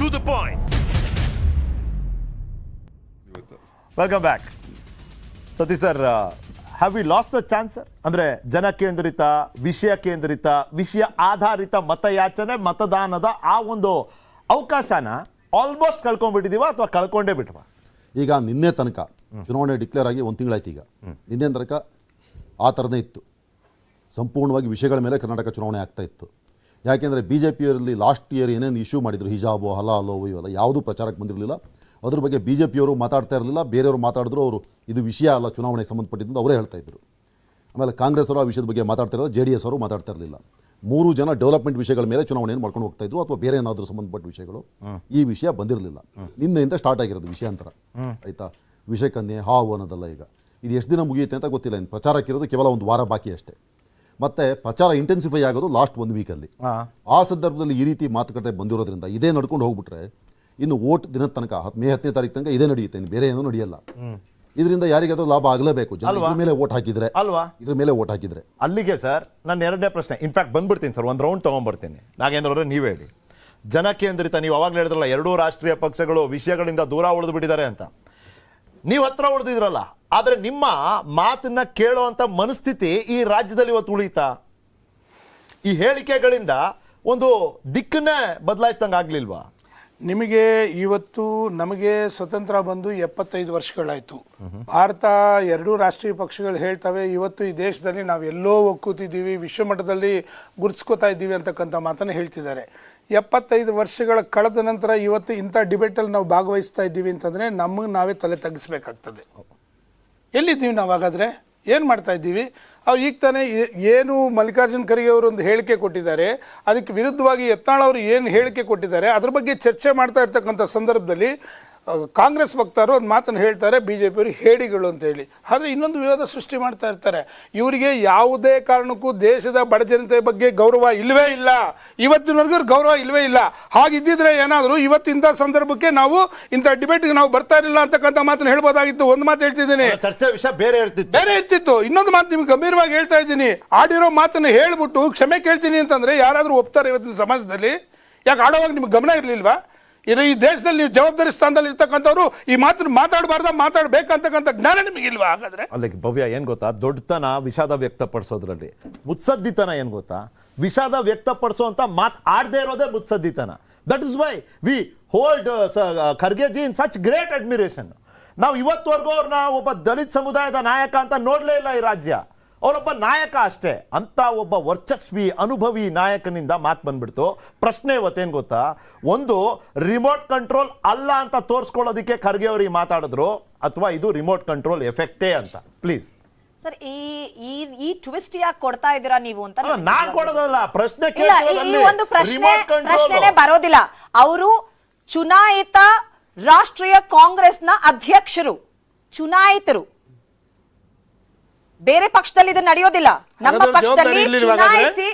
to the point. Welcome back Satish sir have we lost the chance sir ಅಂದರೆ ಜನ ಕೇಂದ್ರಿತ ವಿಷಯ ಕೇಂದ್ರಿತ ವಿಷಯ ಆಧಾರಿತ ಮತಯಾಚನೆ ಮತದಾನದ ಆ ಒಂದು ಅವಕಾಶನ ಆಲ್ಮೋಸ್ಟ್ ಕಳ್ಕೊಂಡ್ಬಿಟ್ಟಿದೀವ ಅಥವಾ ಕಳ್ಕೊಂಡೇ ಬಿಟ್ವಾ? ಈಗ ನಿನ್ನೆ ತನಕ ಚುನಾವಣೆ ಡಿಕ್ಲೇರ್ ಆಗಿ ಒಂದು ತಿಂಗಳಾಯ್ತು ಈಗ. ನಿನ್ನೆ ತನಕ ಆ ಥರನೇ ಇತ್ತು. ಸಂಪೂರ್ಣವಾಗಿ ವಿಷಯಗಳ ಮೇಲೆ ಕರ್ನಾಟಕ ಚುನಾವಣೆ ಆಗ್ತಾ ಇತ್ತು. ಯಾಕೆಂದರೆ ಬಿ ಜೆ ಪಿಯವರಲ್ಲಿ ಲಾಸ್ಟ್ ಇಯರ್ ಏನೇನು ಇಶ್ಯೂ ಮಾಡಿದ್ರು ಹಿಜಾಬು ಹಲಾಲೋ ಇವೆಲ್ಲ ಯಾವುದೂ ಪ್ರಚಾರಕ್ಕೆ ಬಂದಿರಲಿಲ್ಲ. ಅದ್ರ ಬಗ್ಗೆ ಬಿ ಜೆ ಪಿಯವರು ಮಾತಾಡ್ತಾ ಇರಲಿಲ್ಲ ಬೇರೆಯವರು ಮಾತಾಡಿದ್ರು ಅವರು ಇದು ವಿಷಯ ಅಲ್ಲ ಚುನಾವಣೆಗೆ ಸಂಬಂಧಪಟ್ಟಿದ್ದು ಅವರೇ ಹೇಳ್ತಾ ಇದ್ರು. ಆಮೇಲೆ ಕಾಂಗ್ರೆಸ್ ಅವರು ಆ ವಿಷಯದ ಬಗ್ಗೆ ಮಾತಾಡ್ತಾ ಜೆ ಡಿ ಎಸ್ ಅವರು ಮಾತಾಡ್ತಾ ಇರಲಿಲ್ಲ. ಮೂರು ಜನ ಡೆವಲಪ್ಮೆಂಟ್ ವಿಷಯಗಳ ಮೇಲೆ ಚುನಾವಣೆಯನ್ನು ಮಾಡ್ಕೊಂಡು ಹೋಗ್ತಾ ಇದ್ರು ಅಥವಾ ಬೇರೆ ಏನಾದರೂ ಸಂಬಂಧಪಟ್ಟ ವಿಷಯಗಳು? ಈ ವಿಷಯ ಬಂದಿರಲಿಲ್ಲ. ನಿನ್ನೆಯಿಂದ ಸ್ಟಾರ್ಟ್ ಆಗಿರೋದು ವಿಷಯಾಂತರ. ಆಯ್ತಾ? ವಿಷಯಕನ್ಯೆ ಹಾವು ಅನ್ನೋದಲ್ಲ ಈಗ. ಇದು ಎಷ್ಟು ದಿನ ಮುಗಿಯುತ್ತೆ ಅಂತ ಗೊತ್ತಿಲ್ಲ ಇನ್ನು. ಪ್ರಚಾರಕ್ಕಿರೋದು ಕೇವಲ ಒಂದು ವಾರ ಬಾಕಿ ಅಷ್ಟೇ. ಮತ್ತೆ ಪ್ರಚಾರ ಇಂಟೆನ್ಸಿಫೈ ಆಗೋದು ಲಾಸ್ಟ್ ಒಂದು ವೀಕಲ್ಲಿ ಆ ಸಂದರ್ಭದಲ್ಲಿ ಈ ರೀತಿ ಮಾತುಕತೆ ಬಂದಿರೋದ್ರಿಂದ ಇದೇ ನಡ್ಕೊಂಡು ಹೋಗ್ಬಿಟ್ರೆ ಇನ್ನು ಓಟ್ ದಿನದ ತನಕ ಮೇ ಹತ್ತನೇ ತಾರೀಕು ತನಕ ಇದೇ ನಡೆಯುತ್ತೆ ಬೇರೆ ಏನೂ ನಡೆಯಲ್ಲ. ಇದರಿಂದ ಯಾರಿಗಾದ್ರೂ ಲಾಭ ಆಗಲೇಬೇಕು? ಮೇಲೆ ಓಟ್ ಹಾಕಿದ್ರೆ ಅಲ್ವಾ? ಇದ್ರ ಮೇಲೆ ಓಟ್ ಹಾಕಿದ್ರೆ. ಅಲ್ಲಿಗೆ ಸರ್ ನನ್ನ ಎರಡನೇ ಪ್ರಶ್ನೆ ಇನ್ಫ್ಯಾಕ್ಟ್ ಬಂದ್ಬಿಡ್ತೀನಿ ಸರ್ ಒಂದು ರೌಂಡ್ ತೊಗೊಂಡ್ಬರ್ತೀನಿ. ನಾಗೇಂದ್ರ ಅವರೇ ನೀವು ಹೇಳಿ. ಜನ ಕೇಂದ್ರಿತ ನೀವು ಅವಾಗಲೇ ಹೇಳಿದ್ರಲ್ಲ ಎರಡೂ ರಾಷ್ಟ್ರೀಯ ಪಕ್ಷಗಳು ವಿಷಯಗಳಿಂದ ದೂರ ಉಳಿದು ಬಿಟ್ಟಿದ್ದಾರೆ ಅಂತ. ನೀವು ಹತ್ರ ಉಳಿದಿದ್ರಲ್ಲ ಆದರೆ ನಿಮ್ಮ ಮಾತನ್ನ ಕೇಳುವಂತ ಮನಸ್ಥಿತಿ ಈ ರಾಜ್ಯದಲ್ಲಿ ಇವತ್ತು ಉಳಿತಾ? ಈ ಹೇಳಿಕೆಗಳಿಂದ ಒಂದು ದಿಕ್ಕನ್ನೇ ಬದಲಾಯಿಸ್ದಂಗೆ ಆಗಲಿಲ್ವಾ? ನಿಮಗೆ ಇವತ್ತು ನಮಗೆ ಸ್ವತಂತ್ರ ಬಂದು ಎಪ್ಪತ್ತೈದು ವರ್ಷಗಳಾಯಿತು. ಭಾರತ ಎರಡೂ ರಾಷ್ಟ್ರೀಯ ಪಕ್ಷಗಳು ಹೇಳ್ತವೆ ಇವತ್ತು ಈ ದೇಶದಲ್ಲಿ ನಾವು ಎಲ್ಲೋ ಒಕ್ಕೂತಿದ್ದೀವಿ ವಿಶ್ವಮಟ್ಟದಲ್ಲಿ ಗುರುತಿಸ್ಕೋತಾ ಇದ್ದೀವಿ ಅಂತಕ್ಕಂಥ ಮಾತನ್ನು ಹೇಳ್ತಿದ್ದಾರೆ. ಎಪ್ಪತ್ತೈದು ವರ್ಷಗಳ ಕಳೆದ ನಂತರ ಇವತ್ತು ಇಂಥ ಡಿಬೇಟಲ್ಲಿ ನಾವು ಭಾಗವಹಿಸ್ತಾ ಇದ್ದೀವಿ ಅಂತಂದರೆ ನಮಗೆ ನಾವೇ ತಲೆ ತಗ್ಗಿಸ್ಬೇಕಾಗ್ತದೆ. ಎಲ್ಲಿದ್ದೀವಿ ನಾವು ಹಾಗಾದರೆ? ಏನು ಮಾಡ್ತಾ ಇದ್ದೀವಿ? ಅವ್ರು ಈಗ ತಾನೇ ಏನು ಮಲ್ಲಿಕಾರ್ಜುನ್ ಖರ್ಗೆ ಅವರು ಒಂದು ಹೇಳಿಕೆ ಕೊಟ್ಟಿದ್ದಾರೆ. ಅದಕ್ಕೆ ವಿರುದ್ಧವಾಗಿ ಯತ್ನಾಳ್ ಅವರು ಏನು ಹೇಳಿಕೆ ಕೊಟ್ಟಿದ್ದಾರೆ? ಅದ್ರ ಬಗ್ಗೆ ಚರ್ಚೆ ಮಾಡ್ತಾ ಇರ್ತಕ್ಕಂಥ ಸಂದರ್ಭದಲ್ಲಿ ಕಾಂಗ್ರೆಸ್ ವಕ್ತಾರರು ಒಂದು ಮಾತನ್ನು ಹೇಳ್ತಾರೆ ಬಿ ಜೆ ಪಿಯವರು ಹೇಡಿಗಳು ಅಂತ ಹೇಳಿ. ಆದರೆ ಇನ್ನೊಂದು ವಿವಾದ ಸೃಷ್ಟಿ ಮಾಡ್ತಾ ಇರ್ತಾರೆ. ಇವರಿಗೆ ಯಾವುದೇ ಕಾರಣಕ್ಕೂ ದೇಶದ ಬಡ ಜನತೆ ಬಗ್ಗೆ ಗೌರವ ಇಲ್ಲವೇ ಇಲ್ಲ. ಇವತ್ತಿನವರೆಗೂ ಗೌರವ ಇಲ್ಲವೇ ಇಲ್ಲ. ಹಾಗಿದ್ದಿದ್ರೆ ಏನಾದರೂ ಇವತ್ತಿಂಥ ಸಂದರ್ಭಕ್ಕೆ ನಾವು ಇಂಥ ಡಿಬೇಟ್ಗೆ ನಾವು ಬರ್ತಾ ಇರಲಿಲ್ಲ ಅಂತಕ್ಕಂಥ ಮಾತನ್ನು ಹೇಳ್ಬೋದಾಗಿತ್ತು. ಒಂದು ಮಾತು ಹೇಳ್ತಿದ್ದೀನಿ. ಚರ್ಚೆ ವಿಷಯ ಬೇರೆ ಇರ್ತಿತ್ತು. ಬೇರೆ ಇರ್ತಿತ್ತು. ಇನ್ನೊಂದು ಮಾತು ನಿಮ್ಗೆ ಗಂಭೀರವಾಗಿ ಹೇಳ್ತಾ ಇದ್ದೀನಿ. ಆಡಿರೋ ಮಾತನ್ನು ಹೇಳ್ಬಿಟ್ಟು ಕ್ಷಮೆ ಕೇಳ್ತೀನಿ ಅಂತಂದರೆ ಯಾರಾದರೂ ಒಪ್ತಾರೆ ಇವತ್ತಿನ ಸಮಾಜದಲ್ಲಿ? ಯಾಕೆ ಆಡೋವಾಗ ನಿಮ್ಗೆ ಗಮನ ಇರಲಿಲ್ವಾ? ಇದು ಈ ದೇಶದಲ್ಲಿ ನೀವು ಜವಾಬ್ದಾರಿ ಸ್ಥಾನದಲ್ಲಿ ಇರ್ತಕ್ಕಂಥವ್ರು ಈ ಮಾತನ್ನು ಮಾತಾಡಬಾರ್ದ, ಮಾತಾಡಬೇಕಂತಕ್ಕಂಥ ಜ್ಞಾನ ನಿಮಗಿಲ್ವಾ ಹಾಗಾದ್ರೆ? ಅಲ್ಲಿಗೆ ಭವ್ಯ, ಏನ್ ಗೊತ್ತಾ? ದೊಡ್ಡತನ ವಿಷಾದ ವ್ಯಕ್ತಪಡಿಸೋದ್ರಲ್ಲಿ. ಮುತ್ಸದ್ದಿತನ ಏನ್ ಗೊತ್ತಾ? ವಿಷಾದ ವ್ಯಕ್ತಪಡಿಸುವಂತ ಮಾತು ಆಡದೇ ಇರೋದೇ ಮುತ್ಸದ್ದಿತನ. That is why we hold Kharge ji in such great admiration ನಾವು ಇವತ್ತುವರೆಗೂ ಅವ್ರನ್ನ ಒಬ್ಬ ದಲಿತ ಸಮುದಾಯದ ನಾಯಕ ಅಂತ ನೋಡಲೇ ಇಲ್ಲ ಈ ರಾಜ್ಯ. ಅವರೊಬ್ಬ ನಾಯಕ ಅಷ್ಟೇ. ಅಂತ ಒಬ್ಬ ವರ್ಚಸ್ವಿ ಅನುಭವಿ ನಾಯಕನಿಂದ ಮಾತು ಬಂದ್ಬಿಡ್ತು. ಪ್ರಶ್ನೆ ಇವತ್ತೇನು ಗೊತ್ತಾ? ಒಂದು ರಿಮೋಟ್ ಕಂಟ್ರೋಲ್ ಅಲ್ಲ ಅಂತ ತೋರಿಸ್ಕೊಳ್ಳೋದಕ್ಕೆ ಖರ್ಗೆ ಅವ್ರಿಗೆ ಮಾತಾಡಿದ್ರು ಅಥವಾ ಇದು ರಿಮೋಟ್ ಕಂಟ್ರೋಲ್ ಎಫೆಕ್ಟೇ ಅಂತ. ಪ್ಲೀಸ್ ಸರ್ ಈ ಈ ಈ ಟ್ವಿಸ್ಟ್ ಯಾಕೆ ಕೊಡ್ತಾ ಇದ್ದೀರಾ ನೀವು ಅಂತ ನಾನು ಕೊಡೋದಲ್ಲ. ಪ್ರಶ್ನೆ ಈ ಒಂದು ಪ್ರಶ್ನೆ ಪ್ರಶ್ನೆನೇ ಬರೋದಿಲ್ಲ. ಅವರು ಚುನಾಯಿತ ರಾಷ್ಟ್ರೀಯ ಕಾಂಗ್ರೆಸ್ನ ಅಧ್ಯಕ್ಷರು ಚುನಾಯಿತರು. ಬೇರೆ ಪಕ್ಷದಲ್ಲಿ ಇದು ನಡೆಯೋದಿಲ್ಲ. ನಮ್ಮ ಪಕ್ಷದಲ್ಲಿ? ಚುನಾಯಿಸಿ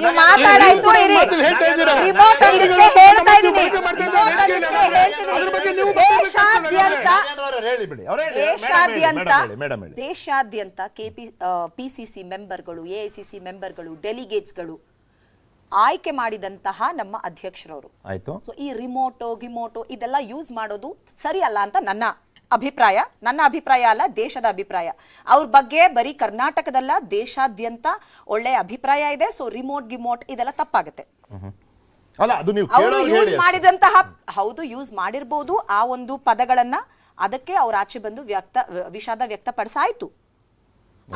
ನೀವು ಮಾತಾಡಾಯ್ತು ಇರಿ? ರಿಮೋಟ್ ಅಲ್ಲಿಗೆ ಹೇಳ್ತಾ ಇದ್ದೀನಿ. ದೇಶಾದ್ಯಂತ ದೇಶಾದ್ಯಂತ ಕೆಪಿ ಪಿಸಿಸಿ ಮೆಂಬರ್ಗಳು ಎಐಸಿಸಿ ಮೆಂಬರ್ಗಳು ಡೆಲಿಗೇಟ್ಸ್ಗಳು ಆಯ್ಕೆ ಮಾಡಿದಂತಹ ನಮ್ಮ ಅಧ್ಯಕ್ಷರವರು. ಆಯ್ತು. ಸೊ ಈ ರಿಮೋಟೋ ಗಿಮೋಟೋ ಇದೆಲ್ಲ ಯೂಸ್ ಮಾಡೋದು ಸರಿ ಅಲ್ಲ ಅಂತ ನನ್ನ ಅಭಿಪ್ರಾಯ ನನ್ನ ಅಭಿಪ್ರಾಯ ಅಲ್ಲ ದೇಶದ ಅಭಿಪ್ರಾಯ. ಅವ್ರ ಬಗ್ಗೆ ಬರೀ ಕರ್ನಾಟಕದಲ್ಲ ದೇಶಾದ್ಯಂತ ಒಳ್ಳೆಯ ಅಭಿಪ್ರಾಯ ಇದೆ ಸೊ ರಿಮೋಟ್ ಗಿಮೋಟ್ ಇದೆಲ್ಲ ತಪ್ಪಾಗುತ್ತೆ. ಅಲ್ಲ ಅದು ನೀವು ಅವರು ಯೂಸ್ ಮಾಡಿದಂತಹ ಹೌದು ಯೂಸ್ ಮಾಡಿರ್ಬೋದು ಆ ಒಂದು ಪದಗಳನ್ನ ಅದಕ್ಕೆ ಅವ್ರ ಆಚೆ ಬಂದು ವ್ಯಕ್ತ ವಿಷಾದ ವ್ಯಕ್ತಪಡಿಸಾಯ್ತು.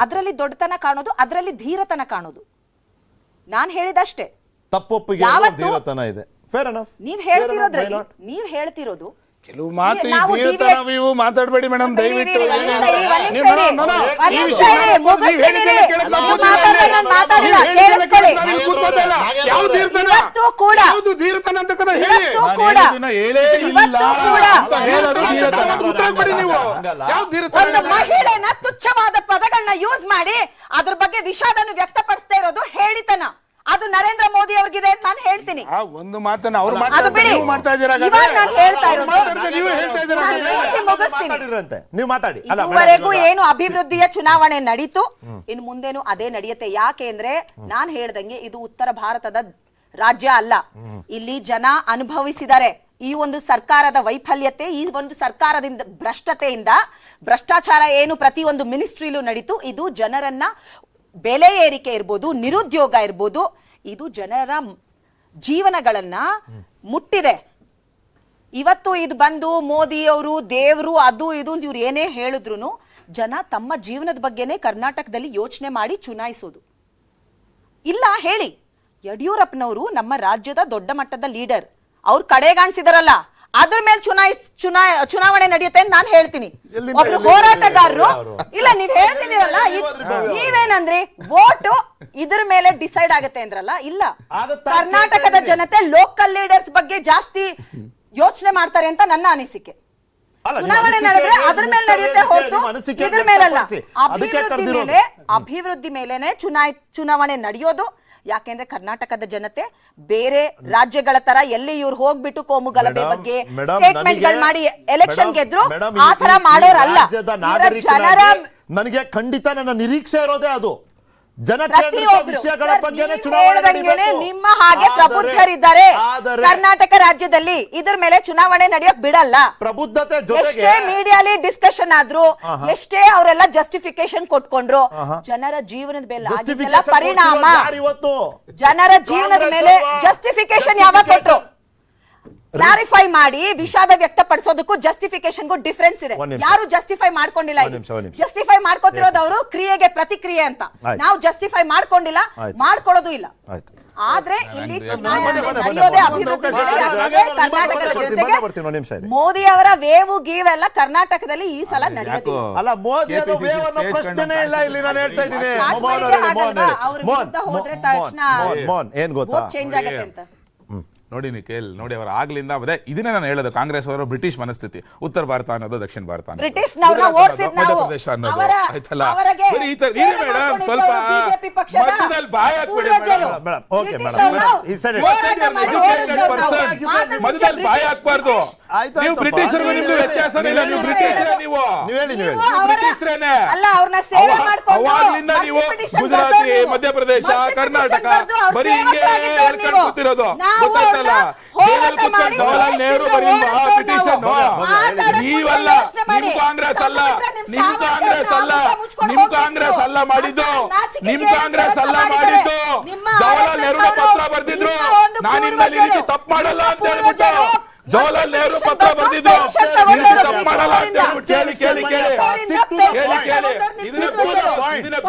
ಅದರಲ್ಲಿ ದೊಡ್ಡತನ ಕಾಣೋದು ಅದರಲ್ಲಿ ಧೀರತನ ಕಾಣೋದು. ನಾನು ಹೇಳಿದಷ್ಟೇ. ತಪ್ಪೊಪ್ಪಿಗೆ ಯಾವತ್ತು- ಧೀರತನ ಇದೆ. ಫೇರ್ ಅನಫ್ ನೀವ್ ಹೇಳ್ತಿರೋದ್ರಲ್ಲಿ ನೀವ್ ಹೇಳ್ತಿರೋದು ಕೆಲವು ಮಾತು ಈ ನಾವು ಮಾತಾಡಬೇಡಿ ಮೇಡಮ್ ಇರಿ, ಇರಿ, ದಯವಿಟ್ಟು ಇರಿ, ಒಂದ್ ನಿಮಿಷ ಇರಿ, ಒಂದ್ ನಿಮಿಷ ನೀವು- ಇರಿ. no, no, no. ಒಂದ್ ನಿಮಿಷ ಇರಿ, ಮುಗಿಸ್ತೀನಿ ಇರಿ. ನೀವು ಕೂತಿಲ್ಲ ನಾನು ಮಾತಾಡಿಲ್ಲ, ಕೇಳಿಸ್ಕೊಳ್ಳಿ. ಕೇಳಕ್ ನಾವು ಇಲ್ಲಿ ಕೂತ್ಕೊತಾ ಇಲ್ಲ. ನಾಗೇಂದ್ರ ಯಾವ ಅವರೇ. ಇವತ್ತು ಕೂಡ ಯಾವುದು ಧೀರತನ ಅಂತಕ್ಕಂಥ ಹೇಳಿ ಇವತ್ತು ನಾನು ಕೂಡ ಹೇಳಿದ್ದನ್ನ ಹೇಳೇ ಇಲ್ಲ ಇವತ್ತು ಕೂಡ ಅಂತ ಹೇಳೋದು ಧೀರತನ. ಅದಕ್ಕೆ ಉತ್ತರ ಕೊಡಿ ನೀವು ಒಂದು ಮಹಿಳೆನ ತುಚ್ಛವಾದ ಪದಗಳನ್ನ ಯೂಸ್ ಮಾಡಿ ಅದ್ರ ಬಗ್ಗೆ ವಿಷಾದನ್ನು ವ್ಯಕ್ತಪಡಿಸ್ತಾ ಇರೋದು ಹೇಳಿತನ ಅದು ನರೇಂದ್ರ ಮೋದಿ ಅವ್ರಿಗಿದೆ ಅಂತ ನಾನು ಹೇಳ್ತೀನಿ. ಆ ಒಂದು ಮಾತನ್ನ ಅವ್ರು ಅದು ಮಾಡ್ತಾ ಬಿಡಿ. ನೀವು ಮಾಡ್ತಾ ಇದ್ದೀರಾ ಹಾಗಾದ್ರೆ? ಇವಾಗ ನಾನು ಹೇಳ್ತಾ ಅವ್ರು ಇರೋದು ನೀವು ಹೇಳ್ತಾ ಇದ್ದೀರಾ ನಾನು ಹಾಗಾದ್ರೆ? ಪೂರ್ತಿ ಮುಗಿಸ್ತೀನಿ. ಮಾತಾಡಿರಂತೆ. ನೀವು ಮಾತಾಡಿ. ಅಲ್ಲ ಮೇಡಮ್, ಇದುವರೆಗೂ ಇವಾಗ- ಏನು ಅಭಿವೃದ್ಧಿಯ ಚುನಾವಣೆ ನಡೀತು. ಇನ್ ಮುಂದೇನು ಅದೇ ನಡೆಯುತ್ತೆ. ಯಾಕೆ ಅಂದ್ರೆ ನಾನ್ ಹೇಳ್ದಂಗೆ ಇದು ಉತ್ತರ ಭಾರತದ ರಾಜ್ಯ ಅಲ್ಲ. ಇಲ್ಲಿ ಜನ ಅನುಭವಿಸಿದ್ದಾರೆ. ಈ ಒಂದು ಸರ್ಕಾರದ ವೈಫಲ್ಯತೆ ಈ ಒಂದು ಸರ್ಕಾರದಿಂದ ಭ್ರಷ್ಟತೆಯಿಂದ ಭ್ರಷ್ಟಾಚಾರ ಏನು ಪ್ರತಿಯೊಂದು ಮಿನಿಸ್ಟ್ರಿಲೂ ನಡೀತು. ಇದು ಜನರನ್ನ ಬೆಲೆ ಏರಿಕೆ ಇರ್ಬೋದು, ನಿರುದ್ಯೋಗ ಇರ್ಬೋದು, ಇದು ಜನರ ಜೀವನಗಳನ್ನ ಮುಟ್ಟಿದೆ. ಇವತ್ತು ಇದು ಬಂದು ಮೋದಿ ಅವರು, ದೇವರು, ಅದು ಇದು ಅಂತ ಇವ್ರು ಏನೇ ಹೇಳಿದ್ರು ಜನ ತಮ್ಮ ಜೀವನದ ಬಗ್ಗೆನೇ ಕರ್ನಾಟಕದಲ್ಲಿ ಯೋಚನೆ ಮಾಡಿ ಚುನಾಯಿಸೋದು. ಇಲ್ಲ, ಹೇಳಿ. ಯಡಿಯೂರಪ್ಪನವರು ನಮ್ಮ ರಾಜ್ಯದ ದೊಡ್ಡ ಮಟ್ಟದ ಲೀಡರ್. ಅವ್ರು ಕಡೆಗಾಣಿಸಿದಾರಲ್ಲ. ಅದ್ರ ಮೇಲೆ ಚುನಾಯ್ ಚುನಾಯ್ ಚುನಾವಣೆ ನಡೆಯುತ್ತೆ ಅಂತ ನಾನು ಹೇಳ್ತೀನಿ. ಒಬ್ರು ಹೋರಾಟಗಾರರು ಇಲ್ಲ ನೀವ್ ಹೇಳ್ತಿದ್ದೀರಲ್ಲ ನೀವೇನಂದ್ರಿ? ವೋಟ್ ಇದ್ರ ಮೇಲೆ ಡಿಸೈಡ್ ಆಗತ್ತೆ ಅಂದ್ರಲ್ಲ ಇಲ್ಲ. ಕರ್ನಾಟಕದ ಜನತೆ ಲೋಕಲ್ ಲೀಡರ್ಸ್ ಬಗ್ಗೆ ಜಾಸ್ತಿ ಯೋಚನೆ ಮಾಡ್ತಾರೆ ಅಂತ ನನ್ನ ಅನಿಸಿಕೆ. ಚುನಾವಣೆ ನಡೆದ್ರೆ ಅದ್ರ ಮೇಲೆ ನಡೆಯುತ್ತೆ ಹೊರತು ಇದ್ರ ಮೇಲಲ್ಲ. ಅದಕ್ಕೆ ಅಭಿವೃದ್ಧಿ ಮೇಲೆ ಅಭಿವೃದ್ಧಿ ಮೇಲೆನೆ ಚುನಾಯ್ ಚುನಾವಣೆ ನಡೆಯೋದು. ಯಾಕೆಂದ್ರೆ ಕರ್ನಾಟಕದ ಜನತೆ ಬೇರೆ ರಾಜ್ಯಗಳ ತರ ಎಲ್ಲಿ ಇವ್ರು ಹೋಗ್ಬಿಟ್ಟು ಕೋಮು ಗಲಭೆ ಬಗ್ಗೆ ಸ್ಟೇಟ್ಮೆಂಟ್ ಮಾಡಿ ಎಲೆಕ್ಷನ್ ಗೆದ್ರು ಆ ತರ ಮಾಡೋರಲ್ಲ. ಜನರ ನನಗೆ ಖಂಡಿತ ನನ್ನ ನಿರೀಕ್ಷೆ ಇರೋದೇ ಅದು. ನಿಮ್ಮ ಹಾಗೆ ಪ್ರಬುದ್ಧರಿದ್ದಾರೆ. ಕರ್ನಾಟಕ ರಾಜ್ಯದಲ್ಲಿ ಇದ್ರ ಮೇಲೆ ಚುನಾವಣೆ ನಡೆಯಕ್ ಬಿಡಲ್ಲ. ಪ್ರಬುದ್ಧತೆ ಎಷ್ಟೇ ಮೀಡಿಯಾಲಿ ಡಿಸ್ಕಷನ್ ಆದ್ರು ಎಷ್ಟೇ ಅವರೆಲ್ಲ ಜಸ್ಟಿಫಿಕೇಶನ್ ಕೊಟ್ಕೊಂಡ್ರು ಜನರ ಜೀವನದ ಮೇಲೆ ಪರಿಣಾಮ. ಇವತ್ತು? ಜನರ ಜೀವನದ ಮೇಲೆ? ಜಸ್ಟಿಫಿಕೇಶನ್ ಯಾವಾಗ ಕೊಟ್ರು. ಕ್ಲಾರಿಫೈ ಮಾಡಿ ವಿಷಾದ ವ್ಯಕ್ತಪಡಿಸೋದಕ್ಕೂ ಜಸ್ಟಿಫಿಕೇಶನ್ಗೂ ಡಿಫ್ರೆನ್ಸ್ ಇದೆ. ಒಂದ್ ನಿಮಿಷ. ಯಾರು ಜಸ್ಟಿಫೈ ಮಾಡ್ಕೊಂಡಿಲ್ಲ ಒಂದ್ ನಿಮಿಷ, ಒಂದ್ ನಿಮಿಷ. ಜಸ್ಟಿಫೈ ಮಾಡ್ಕೋತಿರೋದು ಅವರು ಕ್ರಿಯೆಗೆ ಪ್ರತಿಕ್ರಿಯೆ ಅಂತ. ಆಯ್ತು. ನಾವು ಜಸ್ಟಿಫೈ ಮಾಡ್ಕೊಂಡಿಲ್ಲ ಆಯ್ತು. ಮಾಡ್ಕೊಳ್ಳೋದು ಇಲ್ಲ. ಆಯ್ತು. ಆದ್ರೆ ಇಲ್ಲಿ ನಾನು- ಚುನಾವಣೆ ನಡೆಯೋದೇ ಅಭಿವೃದ್ಧಿ ಜೊತೆಗೆ ಕರ್ನಾಟಕದ ಬರ್ತೀನಿ, ಒಂದ್ ನಿಮಿಷ. ಮೋದಿ ಅವರ ವೇವು ಎಲ್ಲ ಕರ್ನಾಟಕದಲ್ಲಿ ಈ ಸಲ ನಡೆಯುತ್ತೆ ಅಲ್ಲ ಮೋದಿ ಅದು KPCC ವೇವ್ ಅನ್ನೋ ಸ್ಟೇಜ್ ಪ್ರಶ್ನೆನೇ ಇಲ್ಲ ಇಲ್ಲಿ ನಾನು ಹೇಳ್ತಾ ಇದ್ದೀನಿ. ಸ್ಟಾರ್ಟ್ ಮೋಹನ್ ಮಾಡಿದ್ರೆ ಅವರೇ, ಮೋಹನ್ ಅವರೇ. ಅವ್ರ ಮೋಹನ್, ಹೋದ್ರೆ ಮೋಹನ್, ತಕ್ಷಣ ಮೋಹನ್, ಮೋಹನ್, ಏನ್ ಗೊತ್ತಾ? ವೋಟ್ ಚೇಂಜ್ ಆಗತ್ತೆ ಅಂತ. ನೋಡಿ ನಿಖಿಲ್ ನೋಡಿ ಅವರ ಆಗ್ಲಿಂದ ಅದೇ ಇದನ್ನೇ ನಾನು ಹೇಳೋದು ಕಾಂಗ್ರೆಸ್ ಅವರು ಬ್ರಿಟಿಷ್ ಮನಸ್ಥಿತಿ ಉತ್ತರ ಭಾರತ ಅನ್ನೋದು ದಕ್ಷಿಣ ಭಾರತ ಅನ್ನೋದು. ಗುಜರಾತ್ ಓಡ್ಸಿದ್ ಅನ್ನೋದು, ಅವರ- ಆಯ್ತಲ್ಲ ಅವರಿಗೆ ಬರೀ ಈ ತರ ಸೇವೆ ಇದೆ ಮೇಡಮ್ ಮಾಡ್ಕೊಂಡಿದ್ದವರು ಸ್ವಲ್ಪ BJP ಪಕ್ಷದ ಮಧ್ಯದಲ್ಲಿ ಬಾಯ್ ಹಾಕ್ಬಿಡಿ ಪೂರ್ವಜರು. Madam. Madam, okay, British madam. ಅವ್ರನ್ನ ಈ ಸರಿ- ಹೋರಾಟ You're ಮಾಡಿ ಓಡಿಸಿದವ್ರು ನಾವು. ಮಧ್ಯದಲ್ಲಿ ಬಾಯ್ ಬ್ರಿಟಿಷ್ ಹಾಕ್ಬಾರ್ದು ನೀವು ಬ್ರಿಟಿಷರು. ನಿಮ್ದು ವ್ಯತ್ಯಾಸನೇ ಇಲ್ಲ ನೀವು ಬ್ರಿಟಿಷರೇ ನೀವು. ಬ್ರಿಟಿಷರೇನೆ. ಅಲ್ಲ ಅವ್ರನ್ನ ಸೇವೆ ಅವ- ಮಾಡ್ಕೊಂಡು ಅವಾಗ್ಲಿಂದ ನೀವು ಗುಜರಾತಿ, ಮಧ್ಯಪ್ರದೇಶ, ಕರ್ನಾಟಕ, ಬರೀ ಹಿಂಗೆ ಹೇಳ್ಕೊಂಡು ನೀವು. ಕೂತಿರೋದು. ನಾವು ಗೊತ್ತಾಯ್ತಲ್ಲ? ಜೈಲಲ್ಲಿ ಕೂತ್ಕೊಂಡು ಜವಾಹರ್ಲಾಲ್ ನೆಹರು ಬರೀ ಮಹಾ ಬ್ರಿಟಿಷರ್ ನಾವು. ನೋ. ನೀವಲ್ಲ ನಿಮ್ ಕಾಂಗ್ರೆಸ್ ಅಲ್ಲ. ನಿಮ್ ಕಾಂಗ್ರೆಸ್ ಅಲ್ಲ. ನಿಮ್ ಕಾಂಗ್ರೆಸ್ ಅಲ್ಲ ಮಾಡಿದ್ದು. ನಿಮ್ ಕಾಂಗ್ರೆಸ್ ಅಲ್ಲ ಮಾಡಿದ್ದು. ಜವಾಹರ್ಲಾಲ್ ನೆಹರು ಪತ್ರ ಬರ್ದಿದ್ರು. ನಿಮ್ಮ ಒಂದು ನಾನು ಇನ್ಮೇಲೆ ಈ ರೀತಿ ಪೂರ್ವಜರು, ತಪ್ಪು ಮಾಡಲ್ಲ ಅಂತ ಹೇಳ್ಬಿಟ್ಟು. ಜವಾಹರ್ಲಾಲ್ ನೆಹರು ಪತ್ರ ಬರ್ದಿದ್ರು ತಪ್ಪು ಮಾಡಲ್ಲ ಅಂತ ಹೇಳ್ಬಿಟ್ಟು ಕೇಳಿ ಕೇಳಿ ಇದನ್ನ.